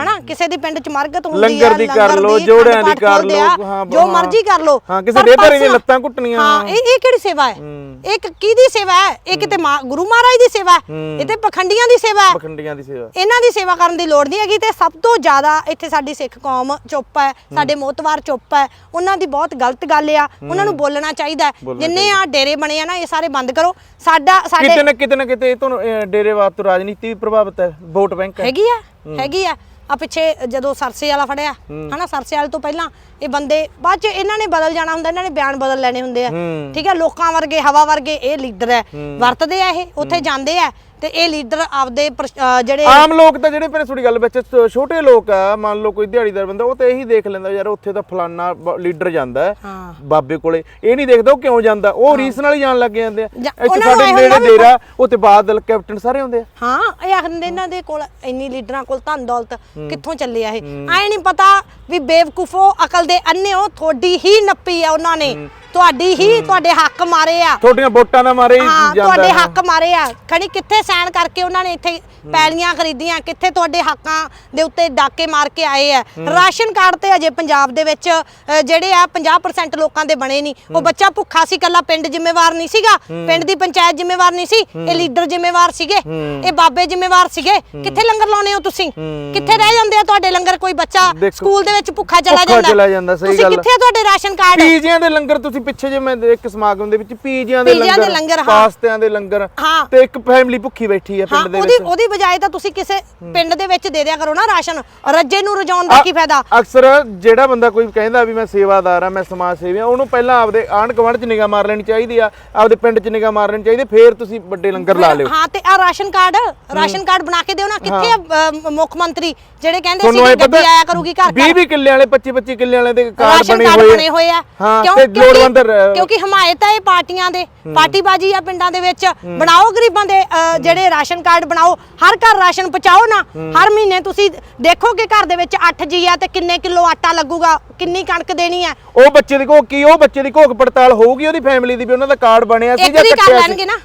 ਹਨਾ? ਕਿਸੇ ਦੀ ਪਿੰਡ ਚ ਮਰਗਤ ਹੁੰਦੀ ਲੰਗਰ ਆ ਦੀ ਕਰ ਲੰਗਰ ਲਓ, ਦੀ, ਜੋੜਿਆਂ ਦੀ ਕਰ ਲਓ, ਹਾਂ, ਜੋ। ਮਰਜ਼ੀ ਕਰ ਲੋ ਹਾਂ, ਕਿਸੇ ਰੇਹਬਰ ਦੀਆਂ ਪਰਸਨ- ਲੱਤਾਂ ਘੁੱਟਣੀਆਂ। ਹਾਂ ਇਹ ਇਹ ਕਿਹੜੀ ਸੇਵਾ ਹੈ? ਇਹ ਕਿਹਦੀ ਸੇਵਾ ਹੈ? ਇਹ ਕਿਤੇ ਗੁਰੂ ਮਹਾਰਾਜ ਦੀ ਸੇਵਾ ਹੈ। ਇਹ ਤੇ ਪਖੰਡੀਆਂ ਦੀ ਸੇਵਾ ਹੈ। ਬਖੰਡੀਆਂ ਦੀ ਸੇਵਾ। ਇਹਨਾਂ ਦੀ ਸੇਵਾ ਕਰਨ ਦੀ ਲੋੜ ਨਹੀਂ ਹੈਗੀ ਤੇ ਸਭ ਤੋਂ ਜ਼ਿਆਦਾ ਇੱਥੇ ਸਾਡੀ ਸਿੱਖ ਕੌਮ ਚੁੱਪ ਹੈ ਸਾਡੇ ਮੋਤਵਾਰ ਚੁੱਪ ਹੈ। ਉਹਨਾਂ ਦੀ ਬਹੁਤ ਗਲਤ ਗੱਲ ਆ। ਉਹਨਾਂ ਨੂੰ ਬੋਲਣਾ ਚਾਹੀਦਾ ਜਿੰਨੇ ਆ ਡੇਰੇ ਬਣੇ ਆ ਨਾ ਇਹ ਸਾਰੇ ਬੰਦ ਕਰੋ। ਸਾਡਾ ਸਾਡੇ ਕਿਤੇ ਨਾ ਕਿਤੇ ਨਾ ਕਿਤੇ ਇਹ ਤੋਂ ਅਹ, ਡੇਰੇਵਾਦ ਤੋਂ ਰਾਜਨੀਤੀ ਵੀ ਪ੍ਰਭਾਵਿਤ ਹੈ ਵੋਟ ਬੈਂਕ ਹੈਗੀ ਆ ਹੈਗੀ ਆ। ਆ ਪਿੱਛੇ ਜਦੋਂ ਸਰਸੇ ਵਾਲਾ ਫੜਿਆ ਹਨਾ ਸਰਸੇ ਵਾਲੇ ਤੋਂ ਪਹਿਲਾਂ ਇਹ ਬੰਦੇ ਬਾਅਦ ਚ ਇਹਨਾਂ ਨੇ ਬਦਲ ਜਾਣਾ ਹੁੰਦਾ ਇਹਨਾਂ ਨੇ ਬਿਆਨ ਬਦਲ ਲੈਣੇ ਹੁੰਦੇ ਆ। ਠੀਕ ਹੈ ਲੋਕਾਂ ਵਰਗੇ ਹਵਾ ਵਰਗੇ ਇਹ ਲੀਡਰ ਹੈ। ਵਰਤਦੇ ਆ ਇਹ ਉੱਥੇ ਜਾਂਦੇ ਆ। ਤੇ ਇਹ ਲੀਡਰ ਆਪਦੇ ਪ੍ਰਸ਼- ਅਹ ਜਿਹੜੇ ਆਮ ਲੋਕ ਤਾਂ ਜਿਹੜੇ ਮੇਰੇ ਥੋੜੀ ਗੱਲ ਵਿੱਚ ਛ- ਛੋਟੇ ਲੋਕ ਆ ਮੰਨ ਲਓ ਕੋਈ ਦਿਹਾੜੀਦਾਰ ਬੰਦਾ ਉਹ ਤਾਂ ਇਹੀ ਦੇਖ ਲੈਂਦਾ ਯਾਰ ਉੱਥੇ ਤਾਂ ਫਲਾਨਾ ਬ- ਲੀਡਰ ਜਾਂਦਾ ਹੈ ਹਾਂ। ਬਾਬੇ ਕੋਲੇ। ਇਹ ਨਹੀਂ ਦੇਖਦਾ ਉਹ ਕਿਉਂ ਜਾਂਦਾ ਉਹ ਰੀਸ ਨਾਲ ਹੀ ਜਾਣ ਲੱਗ ਜਾਂਦੇ ਆ। ਜਾਂ- ਇੱਥੇ ਉਹਨਾਂ ਨੂੰ ਸਾਡੇ ਐਂ ਨੇੜੇ ਵੀ ਡੇਰਾ ਉੱਥੇ ਬਾਦਲ ਕੈਪਟਨ ਸਾਰੇ ਹੁੰਦੇ ਆ। ਹਾਂ ਇਹ ਆਖਦੇ ਇਹਨਾਂ ਦੇ ਕੋਲ ਇੰਨੀ ਲੀਡਰਾਂ ਕੋਲ ਧਨ ਦੌਲਤ ਕਿੱਥੋਂ ਚੱਲਿਆ ਇਹ? ਐ ਨਹੀਂ ਪਤਾ ਵੀ ਬੇਵਕੂਫੋ ਅਕਲ ਦੇ ਅੰਨਿਓ ਥੋੜੀ ਹੀ ਨੱਪੀ ਆ ਉਹਨਾਂ ਨੇ। ਤੁਹਾਡੀ ਹੀ ਤੁਹਾਡੇ ਹੱਕ ਮਾਰੇ ਆ। ਤੁਹਾਡੀਆਂ ਵੋਟਾਂ ਦਾ ਮਾਰੇ ਹੀ ਹਾਂ ਜਾਂਦਾ ਤੁਹਾਡੇ। ਹੱਕ ਮਾਰੇ ਆ। ਖਣੀ ਕਿੱਥੇ ਸਾਈਨ ਕਰਕੇ ਉਹਨਾਂ ਨੇ ਇੱਥੇ ਪੈਲੀਆਂ ਖਰੀਦੀਆਂ ਕਿੱਥੇ ਤੁਹਾਡੇ ਹੱਕਾਂ ਦੇ ਉੱਤੇ ਡਾਕੇ ਮਾਰ ਕੇ ਆਏ ਆ। ਰਾਸ਼ਨ ਕਾਰਡ ਤੇ ਅਜੇ ਪੰਜਾਬ ਦੇ ਵਿੱਚ ਅ, ਜਿਹੜੇ ਆ 50% ਲੋਕਾਂ ਦੇ ਬਣੇ ਨਹੀਂ। ਉਹ ਬੱਚਾ ਭੁੱਖਾ ਸੀ ਕੱਲਾ ਪਿੰਡ ਜ਼ਿੰਮੇਵਾਰ ਨਹੀਂ ਸੀਗਾ। ਪਿੰਡ ਦੀ ਪੰਚਾਇਤ ਜ਼ਿੰਮੇਵਾਰ ਨਹੀਂ ਸੀ। ਇਹ ਲੀਡਰ ਜ਼ਿੰਮੇਵਾਰ ਸੀਗੇ। ਇਹ ਬਾਬੇ ਜ਼ਿੰਮੇਵਾਰ ਸੀਗੇ। ਕਿੱਥੇ ਲੰਗਰ ਲਾਉਨੇ ਹੋ ਤੁਸੀਂ? ਕਿੱਥੇ ਰਹਿ ਜਾਂਦੇ ਆ ਤੁਹਾਡੇ ਲੰਗਰ? ਕੋਈ ਬੱਚਾ ਦੇਖੋ, ਸਕੂਲ ਦੇ ਵਿੱਚ ਭੁੱਖਾ ਚਲਾ ਭੁੱਖਾ ਜਾਂਦਾ। ਚਲਾ ਜਾਂਦਾ, ਸਹੀ ਤੁਸੀਂ ਗੱਲ ਆ। ਕਿੱਥੇ ਆ ਤੁਹਾਡੇ ਰਾਸ਼ਨ ਕਾਰਡ? ਪੀਜੀਆਂ ਦੇ ਲੰਗਰ ਤੁਸੀਂ ਪਿੱਛੇ ਜੇ ਮੈਂ ਇੱਕ ਸਮਾਗਮ ਦੇ ਵਿੱਚ ਪੀਜੀਆਂ ਦੇ ਪੀਜ਼ਿਆਂ ਦੇ ਲੰਗਰ ਲੰਗਰ, ਹਾਂ। ਪਾਸਤਿਆਂ ਦੇ ਲੰਗਰ ਹਾਂ। ਤੇ ਇੱਕ ਫੈਮਿਲੀ ਭੁੱਖੀ ਬੈਠੀ ਹੈ ਹਾਂ ਪਿੰਡ ਦੇ ਉਹਦੀ ਵਿੱਚ। ਉਹਦੀ ਬਜਾਏ ਤਾਂ ਤੁਸੀਂ ਕਿਸੇ ਪਿੰਡ ਦੇ ਵਿੱਚ ਦੇ ਦਿਆ ਕਰੋ ਨਾ ਰਾਸ਼ਨ ਰੱਜੇ ਨੂੰ ਰਜਾਉਣ ਦਾ ਕੀ ਫਾਇਦਾ? ਅਕਸਰ ਜਿਹੜਾ ਬੰਦਾ ਕੋਈ ਕਹਿੰਦਾ ਵੀ ਮੈਂ ਸੇਵਾਦਾਰ ਆ ਮੈਂ ਸਮਾਜ ਸੇਵੀ ਆ ਉਹਨੂੰ ਪਹਿਲਾਂ ਆਪਦੇ ਆਂਢ ਗੁਆਂਢ 'ਚ ਨਿਗਾਹ ਮਾਰ ਲੈਣੀ ਚਾਹੀਦੀ ਆ ਆਪਦੇ ਪਿੰਡ 'ਚ ਨਿਗਾਹ ਮਾਰ ਲੈਣੀ ਚਾਹੀਦੀ ਫੇਰ ਤੁਸੀਂ ਵੱਡੇ ਲੰਗਰ ਲਾ ਲਿਓ। ਹਾਂ ਤੇ ਆ ਰਾਸ਼ਨ ਕਾਰਡ ਰਾਸ਼ਨ ਕਾਰਡ ਬਣਾ ਕੇ ਦਿਓ ਨਾ ਕਿੱਥੇ ਆ, ਅ, ਮੁੱਖ ਮੰਤਰੀ? ਜਿਹੜੇ ਕਹਿੰਦੇ ਸੀ ਕਿ ਗੱਡੀ ਆਇਆ ਕਰੂਗੀ ਘਰ 20 ਘਰ। 20 ਕਿੱਲੇ ਵਾਲੇ 25 25 ਕਿੱਲੇ ਵਾਲੇ ਦੇ ਕਾਰਡ ਰਾਸ਼ਨ ਬਣੇ ਕਾਰਡ ਹੋਏ। ਬਣੇ ਹੋਏ ਆ। ਹਾਂ ਕਿਉਂ? ਤੇ ਕਿਉਂਕਿ- ਲੋੜਵੰਦ ਰ- ਕਿਉਂਕਿ ਹਮਾਇਤ ਹੈ ਇਹ ਪਾਰਟੀਆਂ ਦੇ ਪਾਰਟੀਬਾਜੀ ਆ ਪਿੰਡਾਂ ਦੇ ਵਿੱਚ। ਬਣਾਓ ਗਰੀਬਾਂ ਦੇ ਜਿਹੜੇ ਰਾਸ਼ਨ ਕਾਰਡ ਬਣਾਓ ਹਰ ਘਰ ਰਾਸ਼ਨ ਪਹੁੰਚਾਓ ਨਾ ਹਰ ਮਹੀਨੇ ਤੁਸੀਂ ਦੇਖੋ ਕਿ ਘਰ ਦੇ ਵਿੱਚ 8 ਜੀ ਆ ਤੇ ਕਿੰਨੇ ਕਿਲੋ ਆਟਾ ਲੱਗੂਗਾ ਕਿੰਨੀ ਕਣਕ ਦੇਣੀ ਹੈ। ਉਹ ਬੱਚੇ ਦੀ ਘੋਖ ਕੀ ਉਹ ਬੱਚੇ ਦੀ ਘੋਖ ਪੜਤਾਲ ਹੋਊਗੀ ਉਹਦੀ ਫੈਮਿਲੀ ਦੀ ਵੀ ਉਹਨਾਂ ਦਾ ਕਾਰਡ ਬਣਿਆ ਸੀ ਜਾਂ ਕੱਟਿਆ ਲੈਣਗੇ ਨਾ।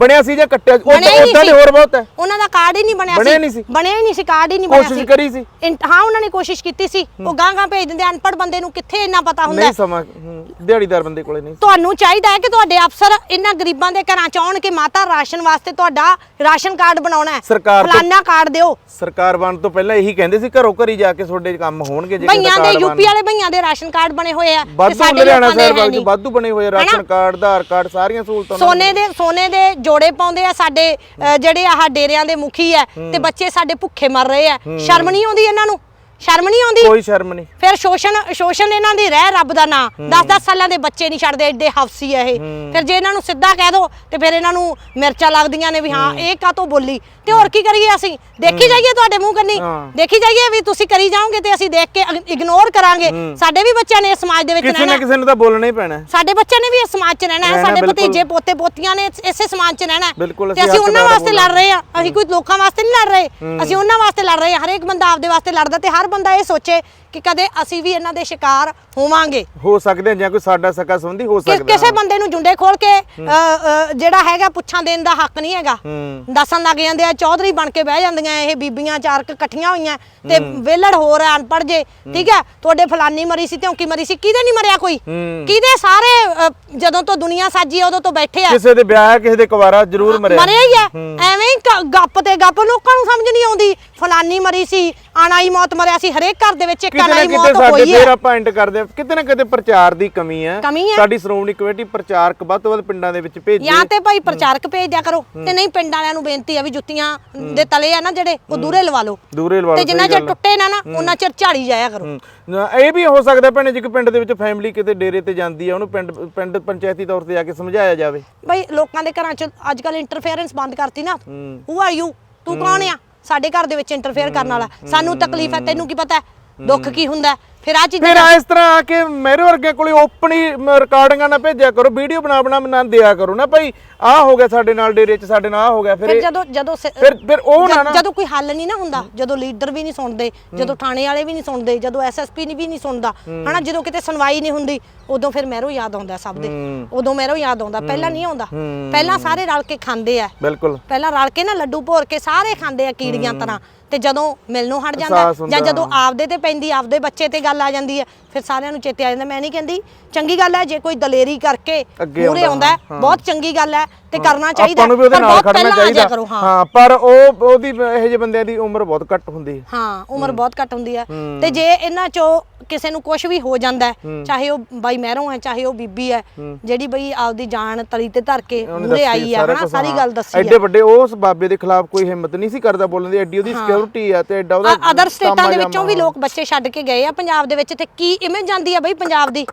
ਬਣਿਆ ਸੀ ਜਾਂ ਕੱਟਿਆ ਬਣਿਆ ਹੀ ਨਹੀਂ ਉਦਾਂ ਦੇ ਸੀ। ਹੋਰ ਬਹੁਤ ਹੈ। ਉਹਨਾਂ ਦਾ ਕਾਰਡ ਹੀ ਨਹੀਂ ਬਣਿਆ ਬਣਿਆ ਨਹੀਂ ਸੀ। ਬਣਿਆ ਹੀ ਨਹੀਂ ਸੀ ਕਾਰਡ ਹੀ ਨਹੀਂ ਬਣਿਆ ਕੋਸ਼ਿਸ਼ ਕਰੀ ਸੀ। ਇਨ- ਹਾਂ ਉਹਨਾਂ ਨੇ ਕੋਸ਼ਿਸ਼ ਕੀਤੀ ਸੀ। ਉਹ ਗਾਂ ਗਾਂ ਭੇਜ ਦਿੰਦੇ ਅਨਪੜ੍ਹ ਬੰਦੇ ਨੂੰ ਕਿੱਥੇ ਇੰਨਾ ਪਤਾ ਹੁੰਦਾ? ਨਹੀਂ ਹੈ? ਸਮਾਂ ਹੂੰ, ਦਿਹਾੜੀਦਾਰ ਬੰਦੇ ਕੋਲੇ ਨਹੀਂ ਤੁਹਾਨੂੰ ਚਾਹੀਦਾ ਹੈ ਕਿ ਤੁਹਾਡੇ ਅਫਸਰ ਇਹਨਾਂ ਗਰੀਬਾਂ ਦੇ ਘਰਾਂ ਚ ਆਉਣ ਕਿ ਮਾਤਾ ਰਾਸ਼ਨ ਵਾਸਤੇ ਤੁਹਾਡਾ ਰਾਸ਼ਨ ਕਾਰਡ ਬਣਾਉਣਾ ਹੈ। ਸਰਕਾਰ ਤੋਂ- ਫਲਾਨਾ ਕਾਰਡ ਦਿਓ। ਸਰਕਾਰ ਬਣ ਤੋਂ ਪਹਿਲਾਂ ਇਹੀ ਕਹਿੰਦੇ ਸੀ ਘਰੋਂ ਘਰੀ ਜਾ ਕੇ ਤੁਹਾਡੇ ਕੰਮ ਹੋਣਗੇ ਜੇ ਭਈਆਂ ਦੇ ਯੂਪੀ ਵਾਲੇ ਭਈਆਂ ਦੇ ਰਾਸ਼ਨ ਕਾਰਡ ਬਣੇ ਹੋਏ ਆ ਤੇ ਵਾਧੂ ਸਾਡੇ ਲੁਧਿਆਣਾ ਲੋਕਾਂ ਦੇ ਸ਼ਹਿਰ ਹੈ ਨਹੀਂ। ਵਾਧੂ ਬਣੇ ਹੋਏ ਆ, ਰਾਸ਼ਨ ਹਨਾ? ਕਾਰਡ ਆਧਾਰ ਕਾਰਡ ਸਾਰੀਆਂ ਸਹੂਲਤਾਂ ਉਹਨਾਂ ਸੋਨੇ ਦੇ ਸੋਨੇ ਦੇ ਜੋੜੇ ਪਾਉਂਦੇ ਆ ਸਾਡੇ ਅ, ਜਿਹੜੇ ਆਹ ਡੇਰਿਆਂ ਦੇ ਮੁਖੀ ਆ ਤੇ ਬੱਚੇ ਸਾਡੇ ਭੁੱਖੇ ਮਰ ਰਹੇ ਆ। ਸ਼ਰਮ ਨਹੀਂ ਆਉਂਦੀ ਇਹਨਾਂ ਨੂੰ? ਸ਼ਰਮ ਨਹੀਂ ਆਉਂਦੀ? ਕੋਈ ਸ਼ਰਮ ਨਹੀਂ। ਫਿਰ ਸ਼ੋਸ਼ਣ ਸ਼ੋਸ਼ਣ ਇਹਨਾਂ ਦੀ ਰਹਿ ਰੱਬ ਦਾ ਨਾਂ। 10-10 ਸਾਲਾਂ ਦੇ ਬੱਚੇ ਨਹੀਂ ਛੱਡਦੇ ਐਡੇ ਹਫਸੀ ਆ ਇਹ। ਫਿਰ ਜੇ ਇਹਨਾਂ ਨੂੰ ਸਿੱਧਾ ਕਹਿ ਦੋ ਤੇ ਫਿਰ ਇਹਨਾਂ ਨੂੰ ਮਿਰਚਾਂ ਲੱਗਦੀਆਂ ਨੇ ਵੀ ਹਾਂ ਇਹ ਕਾਤੋਂ ਬੋਲੀ? ਤੇ ਹੋਰ ਕੀ ਕਰੀਏ ਅਸੀਂ? ਦੇਖੀ ਜਾਈਏ ਤੁਹਾਡੇ ਮੂੰਹ ਕੰਨੀ। ਦੇਖੀ ਜਾਈਏ ਵੀ ਤੁਸੀਂ ਕਰੀ ਜਾਓਗੇ ਤੇ ਅਸੀਂ ਦੇਖ ਕੇ ਇਗਨੋਰ ਕਰਾਂਗੇ। ਸਾਡੇ ਵੀ ਬੱਚਿਆਂ ਨੇ ਇਸ ਸਮਾਜ ਦੇ ਵਿੱਚ ਕਿਸੇ ਨਾ ਰਹਿਣਾ ਕਿਸੇ ਨੂੰ ਤਾਂ ਬੋਲਣਾ ਹੀ ਪੈਣਾ। ਸਾਡੇ ਬੱਚਿਆਂ ਨੇ ਵੀ ਇਸ ਸਮਾਜ 'ਚ ਰਹਿਣਾ ਹੈ। ਰਹਿਣਾ, ਸਾਡੇ। ਭਤੀਜੇ ਪੋਤੇ ਪੋਤੀਆਂ ਨੇ ਇਸ- ਸਮਾਜ 'ਚ ਰਹਿਣਾ ਤੇ ਅਸੀਂ ਉਹਨਾਂ ਵਾਸਤੇ ਲੜ ਰਹੇ ਆ ਅਸੀਂ ਕੋਈ ਲੋਕਾਂ ਵਾਸਤੇ ਨਹੀਂ ਲੜ ਰਹੇ। ਅਸੀਂ ਉਹਨਾਂ ਵਾਸਤੇ ਲੜ ਰਹੇ ਹਾਂ। ਹਰੇਕ ਬੰਦਾ ਆਪਦੇ ਵਾਸਤੇ ਲੜਦਾ ਤੇ ਹਰ ਬੰਦਾ ਇਹ ਸੋਚੇ ਕਿ ਕਦੇ ਅਸੀਂ ਵੀ ਇਹਨਾਂ ਦੇ ਸ਼ਿਕਾਰ ਹੋਵਾਂਗੇ। ਹੋ ਸਕਦੇ ਜਾਂ ਕੋਈ ਸਾਡਾ ਸਕਾ ਸੰਬੰਧੀ ਹੋ ਕਿ ਸਕਦਾ ਕਿਸੇ ਬੰਦੇ ਨੂੰ ਜੁੰਡੇ ਖੋਲ ਕੇ ਅ, ਅ, ਜਿਹੜਾ ਹੈਗਾ ਪੁੱਛਾਂ ਦੇਣ ਦਾ ਹੱਕ ਨਹੀਂ ਹੈਗਾ। ਹੂੰ। ਦੱਸਣ ਲੱਗ ਜਾਂਦੇ ਆ ਚੌਧਰੀ ਬਣ ਕੇ ਬਹਿ ਜਾਂਦੀਆਂ ਇਹ ਬੀਬੀਆਂ ਚਾਰ ਕੁ ਇਕੱਠੀਆਂ ਹੋਈਆਂ ਤੇ ਵੇਲੜ ਹੋਰ ਆ ਅਨਪੜ੍ਹ ਜੇ ਠੀਕ ਹੈ ਤੁਹਾਡੇ ਫਲਾਨੀ ਮਰੀ ਸੀ ਤੇ ਕੀ ਮਰੀ ਸੀ ਕਿਹਦੇ ਨਹੀਂ ਮਰਿਆ ਕੋਈ? ਹੂੰ। ਕਿਹਦੇ ਸਾਰੇ ਅ, ਜਦੋਂ ਤੋਂ ਦੁਨੀਆ ਸਾਜੀ ਆ, ਉਦੋਂ ਤੋਂ ਬੈਠੇ ਆ। ਕਿਸੇ ਦੇ ਵਿਆਹ ਹੈ ਕਿਸੇ ਦੇ ਕੁਵਾਰਾ ਜ਼ਰੂਰ ਮਰਿਆ। ਮਰਿਆ ਹੀ ਆ। ਐਵੇਂ ਹੀ ਗੱਪ ਤੇ ਗੱਪ ਲੋਕਾਂ ਨੂੰ ਸਮਝ ਨਹੀਂ ਆਉਂਦੀ। ਫਲਾਨੀ ਮਰੀ ਸੀ ਆਣਾਈ ਮੌਤ ਮਰਿਆ ਸੀ ਹਰੇਕ ਘਰ ਦੇ ਵਿੱਚ ਇੱਕ ਕਿਤੇ ਨਾ ਕਿਤੇ ਸਾਡੇ ਫੇਰ ਆਪਾਂ ਐਂਡ ਕਰਦੇ ਆ ਕਿਤੇ ਨਾ ਕਿਤੇ ਪ੍ਰਚਾਰ ਦੀ ਕਮੀ ਹੈ। ਸਾਡੀ ਸ਼੍ਰੋਮਣੀ ਕਮੇਟੀ ਪ੍ਰਚਾਰਕ ਵੱਧ ਤੋਂ ਵੱਧ ਪਿੰਡਾਂ ਦੇ ਵਿੱਚ ਭੇਜੇ। ਜਾਂ ਤੇ ਭਾਈ ਪ੍ਰਚਾਰਕ ਭੇਜ ਦਿਆ ਕਰੋ ਤੇ ਨਹੀਂ ਪਿੰਡ ਵਾਲਿਆਂ ਨੂੰ ਬੇਨਤੀ ਆ ਵੀ ਜੁੱਤੀਆਂ ਦੇ ਤਲੇ ਆ ਨਾ ਜਿਹੜੇ ਉਹ ਦੂਰੇ ਲਵਾ ਲਓ। ਦੂਰੇ ਲਵਾ ਤੇ ਲਓ, ਜਿੰਨਾ ਸਹੀ ਚਿਰ। ਟੁੱਟੇ ਨਾ ਨਾ ਉਹਨਾਂ ਚਿਰ ਝਾੜੀ ਜਾਇਆ ਕਰੋ। ਇਹ ਵੀ ਹੋ ਸਕਦਾ ਭੈਣੇ ਜੇ ਪਿੰਡ ਦੇ ਵਿੱਚ ਫੈਮਿਲੀ ਕਿਤੇ ਡੇਰੇ ਤੇ ਜਾਂਦੀ ਆ ਉਹਨੂੰ ਪਿੰਡ ਪਿੰਡ ਪੰਚਾਇਤੀ ਤੌਰ ਤੇ ਜਾ ਕੇ ਸਮਝਾਇਆ ਜਾਵੇ। ਭਾਈ ਲੋਕਾਂ ਦੇ ਘਰਾਂ 'ਚ ਅੱਜ ਕੱਲ ਇੰਟਰਫੇਰੈਂਸ ਬੰਦ ਕਰਤੀ ਨਾ। ਹੂੰ। ਹੂ ਆਰ ਯੂ ਤੂੰ ਕੌਣ ਆ? ਸਾਡੇ ਘਰ ਦੇ ਵਿੱਚ ਇੰਟਰਫੇਅਰ ਕਰਨ ਵਾਲਾ। ਸਾਨੂੰ ਤਕਲੀਫ ਹੈ ਤੈਨੂੰ ਕੀ ਪਤਾ ਹੈ? ਦੁੱਖ ਕੀ ਹੁੰਦਾ? ਫਿਰ ਆ ਚੀਜ਼ਾਂ ਫਿਰ ਆ ਇਸ ਤਰ੍ਹਾਂ ਆ ਕੇ ਮੇਰੇ ਵਰਗੇ ਕੋਲੇ ਓਪਨ ਹੀ ਰਿਕਾਰਡਿੰਗਾਂ ਨਾ ਭੇਜਿਆ ਕਰੋ ਵੀਡੀਓ ਬਣਾ ਬਣਾ ਨਾ ਦਿਆ ਕਰੋ ਨਾ ਭਾਈ ਆ ਹੋ ਗਿਆ ਸਾਡੇ ਨਾਲ ਡੇਰੇ 'ਚ ਸਾਡੇ ਨਾਲ ਆ ਹੋ ਗਿਆ ਫਿਰ ਫਿਰ ਇਹ- ਜਦੋਂ ਜਦੋਂ ਸ- ਫਿਰ ਫਿਰ ਉਹ ਨਾ ਜਦ- ਨਾ ਜਦੋਂ ਕੋਈ ਹੱਲ ਨਹੀਂ ਨਾ ਹੁੰਦਾ ਜਦੋਂ ਲੀਡਰ ਵੀ ਨਹੀਂ ਸੁਣਦੇ ਜਦੋਂ ਥਾਣੇ ਵਾਲੇ ਵੀ ਨਹੀਂ ਸੁਣਦੇ ਜਦੋਂ ਐਸਐਸਪੀ ਵੀ ਨਹੀਂ ਸੁਣਦਾ ਹਨਾ ਜਦੋਂ ਕਿਤੇ ਸੁਣਵਾਈ ਨਹੀਂ ਹੁੰਦੀ ਉਦੋਂ ਫਿਰ ਮਹਿਰੋ ਯਾਦ ਆਉਂਦਾ ਸਭ ਦੇ। ਉਦੋਂ ਮਹਿਰੋ ਯਾਦ ਆਉਂਦਾ ਪਹਿਲਾਂ ਨਹੀਂ ਆਉਂਦਾ। ਪਹਿਲਾਂ ਸਾਰੇ ਰਲ ਕੇ ਖਾਂਦੇ ਆ ਬਿਲਕੁਲ ਪਹਿਲਾਂ ਰਲ ਕੇ ਨਾ ਲੱਡੂ ਭੋਰ ਕੇ ਸਾਰੇ ਖਾਂਦੇ ਆ ਕੀੜੀਆਂ ਤਰ੍ਹਾਂ ਤੇ ਜਦੋਂ ਮਿਲਣੋਂ ਹਟ ਜਾਂਦਾ ਅਹਿਸਾਸ ਹੁੰਦਾ, ਜਾਂ ਜਦੋਂ ਆਪਦੇ ਤੇ ਪੈਂਦੀ ਆਪਦੇ ਬੱਚੇ ਤੇ ਗੱਲ ਆ ਜਾਂਦੀ ਹੈ ਫਿਰ ਸਾਰਿਆਂ ਨੂੰ ਚੇਤੇ ਆ ਜਾਂਦਾ। ਮੈਂ ਨਹੀਂ ਕਹਿੰਦੀ ਚੰਗੀ ਗੱਲ ਹੈ ਜੇ ਕੋਈ ਦਲੇਰੀ ਕਰਕੇ ਅੱਗੇ ਮੂਹਰੇ ਆਉਂਦਾ, ਆਉਂਦਾ ਹੈ, ਬਹੁਤ ਚੰਗੀ ਗੱਲ ਹੈ ਤੇ ਕਰਨਾ ਚਾਹੀਦਾ ਆਪਾਂ ਨੂੰ ਵੀ ਉਹਦੇ ਪਰ ਨਾਲ ਬਹੁਤ ਖੜਨਾ ਪਹਿਲਾਂ ਆ ਜਾਇਆ ਚਾਹੀਦਾ ਕਰੋ ਹਾਂ। ਹਾਂ ਪਰ ਉਹ ਉਹਦੀ ਇਹੋ ਜਿਹੇ ਬੰਦਿਆਂ ਦੀ ਉਮਰ ਬਹੁਤ ਘੱਟ ਹੁੰਦੀ ਹੈ। ਹਾਂ ਉਮਰ ਬਹੁਤ ਘੱਟ ਹੁੰਦੀ ਹੈ। ਤੇ ਜੇ ਇਹਨਾਂ ਚੋਂ ਕਿਸੇ ਨੂੰ ਕੁਝ ਵੀ ਹੋ ਜਾਂਦਾ ਹੈ ਚਾਹੇ ਉਹ ਬਾਈ ਮਹਿਰੋਂ ਹੈ ਚਾਹੇ ਉਹ ਬੀਬੀ ਹੈ ਜਿਹੜੀ ਬਈ ਆਪਦੀ ਜਾਨ ਤਲੀ ਤੇ ਧਰ ਕੇ ਉਹਨੇ ਦੱਸੀ ਆਈ ਹੈ ਸਾਰਾ ਹਨਾ ਕੁਛ, ਸਾਰੀ ਹਾਂ। ਗੱਲ ਦੱਸੀ ਐਡੇ ਹੈ ਵੱਡੇ ਉਸ ਬਾਬੇ ਦੇ ਖਿਲਾਫ ਕੋਈ ਹਿੰਮਤ ਨਹੀਂ ਸੀ ਕਰਦਾ ਬੋਲਣ ਦੀ ਐਡੀ ਉਹਦੀ ਸਿਕਿਉਰਿਟੀ ਆ ਤੇ ਐਡਾ ਉਹਦਾ ਅਦਰ ਸਟੇਟਾਂ ਦੇ ਵਿੱਚੋਂ ਵੀ ਲੋਕ ਬੱਚੇ ਛੱਡ ਕੇ ਗਏ ਆ ਪੰਜਾਬ ਦੇ ਵਿੱਚ ਤੇ ਕੀ ਇਮੇਜ ਜਾਂਦੀ ਆ ਬਈ ਪੰਜਾਬ ਦੀ?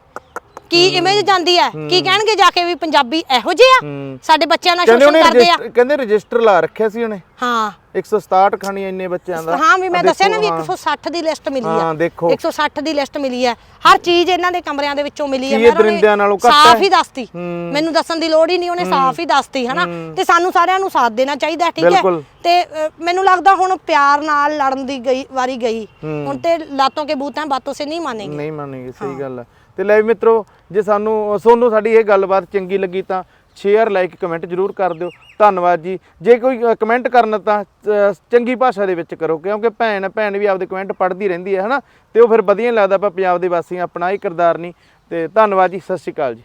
ਕੀ ਇਮੇਜ ਜਾਂਦੀ ਆ ਕੀ ਕਹਿਣਗੇ ਜਾ ਕੇ ਵੀ ਪੰਜਾਬੀ ਇਹੋ ਜਿਹੇ ਆ? ਹੂੰ। ਸਾਡੇ ਬੱਚਿਆਂ ਨਾਲ ਕਹਿੰਦੇ ਸ਼ੋਸ਼ਣ ਉਹਨੇ ਕਰਦੇ ਆ। ਰਜਿਸਟਰ ਕਹਿੰਦੇ ਰਜਿਸਟਰ ਲਾ ਰੱਖਿਆ ਸੀ ਉਹਨੇ। ਹਾਂ। 167 ਖਾਣੀ ਇੰਨੇ ਬੱਚਿਆਂ ਦਾ। ਹਾਂ ਵੀ ਮੈਂ ਦੱਸਿਆ ਨਾ ਵੀ ਦੇਖੋ, 160 ਦੀ ਲਿਸਟ ਮਿਲੀ ਆ। ਹਾਂ, ਦੇਖੋ। 160 ਦੀ ਲਿਸਟ ਮਿਲੀ ਆ। ਹਰ ਚੀਜ਼ ਇਹਨਾਂ ਦੇ ਕਮਰਿਆਂ ਦੇ ਵਿੱਚੋਂ ਮਿਲੀ ਆ। ਕੀ ਇਹ ਉਹਨੇ ਦਰਿੰਦਿਆਂ ਨਾਲੋਂ ਘੱਟ ਸਾਫ਼ ਹੈ? ਹੀ। ਦੱਸਤੀ। ਹੂੰ। ਮੈਨੂੰ ਦੱਸਣ ਦੀ ਲੋੜ ਹੀ ਨਹੀਂ ਉਹਨੇ ਸਾਫ਼ ਹੀ ਦੱਸਤੀ ਹਨਾ? ਤੇ ਸਾਨੂੰ ਸਾਰਿਆਂ ਨੂੰ ਸਾਥ ਦੇਣਾ ਚਾਹੀਦਾ ਠੀਕ ਹੈ? ਬਿਲਕੁਲ। ਤੇ ਅ, ਮੈਨੂੰ ਲੱਗਦਾ ਹੁਣ ਪਿਆਰ ਨਾਲ ਲੜਨ ਦੀ ਗਈ ਵਾਰੀ ਗਈ। ਹੁਣ ਤੇ ਲਾਤੋਂ ਕੇ ਬੂਤਾਂ ਬਾਤੋਂ ਸੇ ਨਹੀਂ ਮਾਨੇਗੇ। ਨਹੀਂ ਮੰਨੇਗੇ ਸਹੀ ਗੱਲ ਹੈ। ਤੇ ਲੈ ਮਿੱਤਰੋ ਜੇ ਸਾਨੂੰ ਸੋਨੂੰ ਸਾਡੀ ਇਹ ਗੱਲਬਾਤ ਚੰਗੀ ਲੱਗੀ ਤਾਂ ਸ਼ੇਅਰ ਲਾਈਕ ਕਮੈਂਟ ਜਰੂਰ ਕਰ ਦਿਓ। ਧੰਨਵਾਦ ਜੀ। ਜੇ ਕੋਈ ਕਮੈਂਟ ਕਰਨ ਤਾਂ ਚੰਗੀ ਭਾਸ਼ਾ ਦੇ ਵਿੱਚ ਕਰੋ ਕਿਉਂਕਿ ਭੈਣ ਹੈ, ਭੈਣ ਵੀ ਆਪਦੇ ਕਮੈਂਟ ਪੜ੍ਹਦੀ ਰਹਿੰਦੀ ਹੈ ਹਨਾ? ਤੇ ਉਹ ਫਿਰ ਵਧੀਆ ਲੱਗਦਾ ਆਪਾਂ ਪੰਜਾਬ ਦੇ ਵਾਸੀ ਆਪਣਾ ਇਹ ਕਿਰਦਾਰ ਨਹੀਂ ਤੇ ਧੰਨਵਾਦ ਜੀ ਸਤਿ ਸ਼੍ਰੀ ਅਕਾਲ ਜੀ।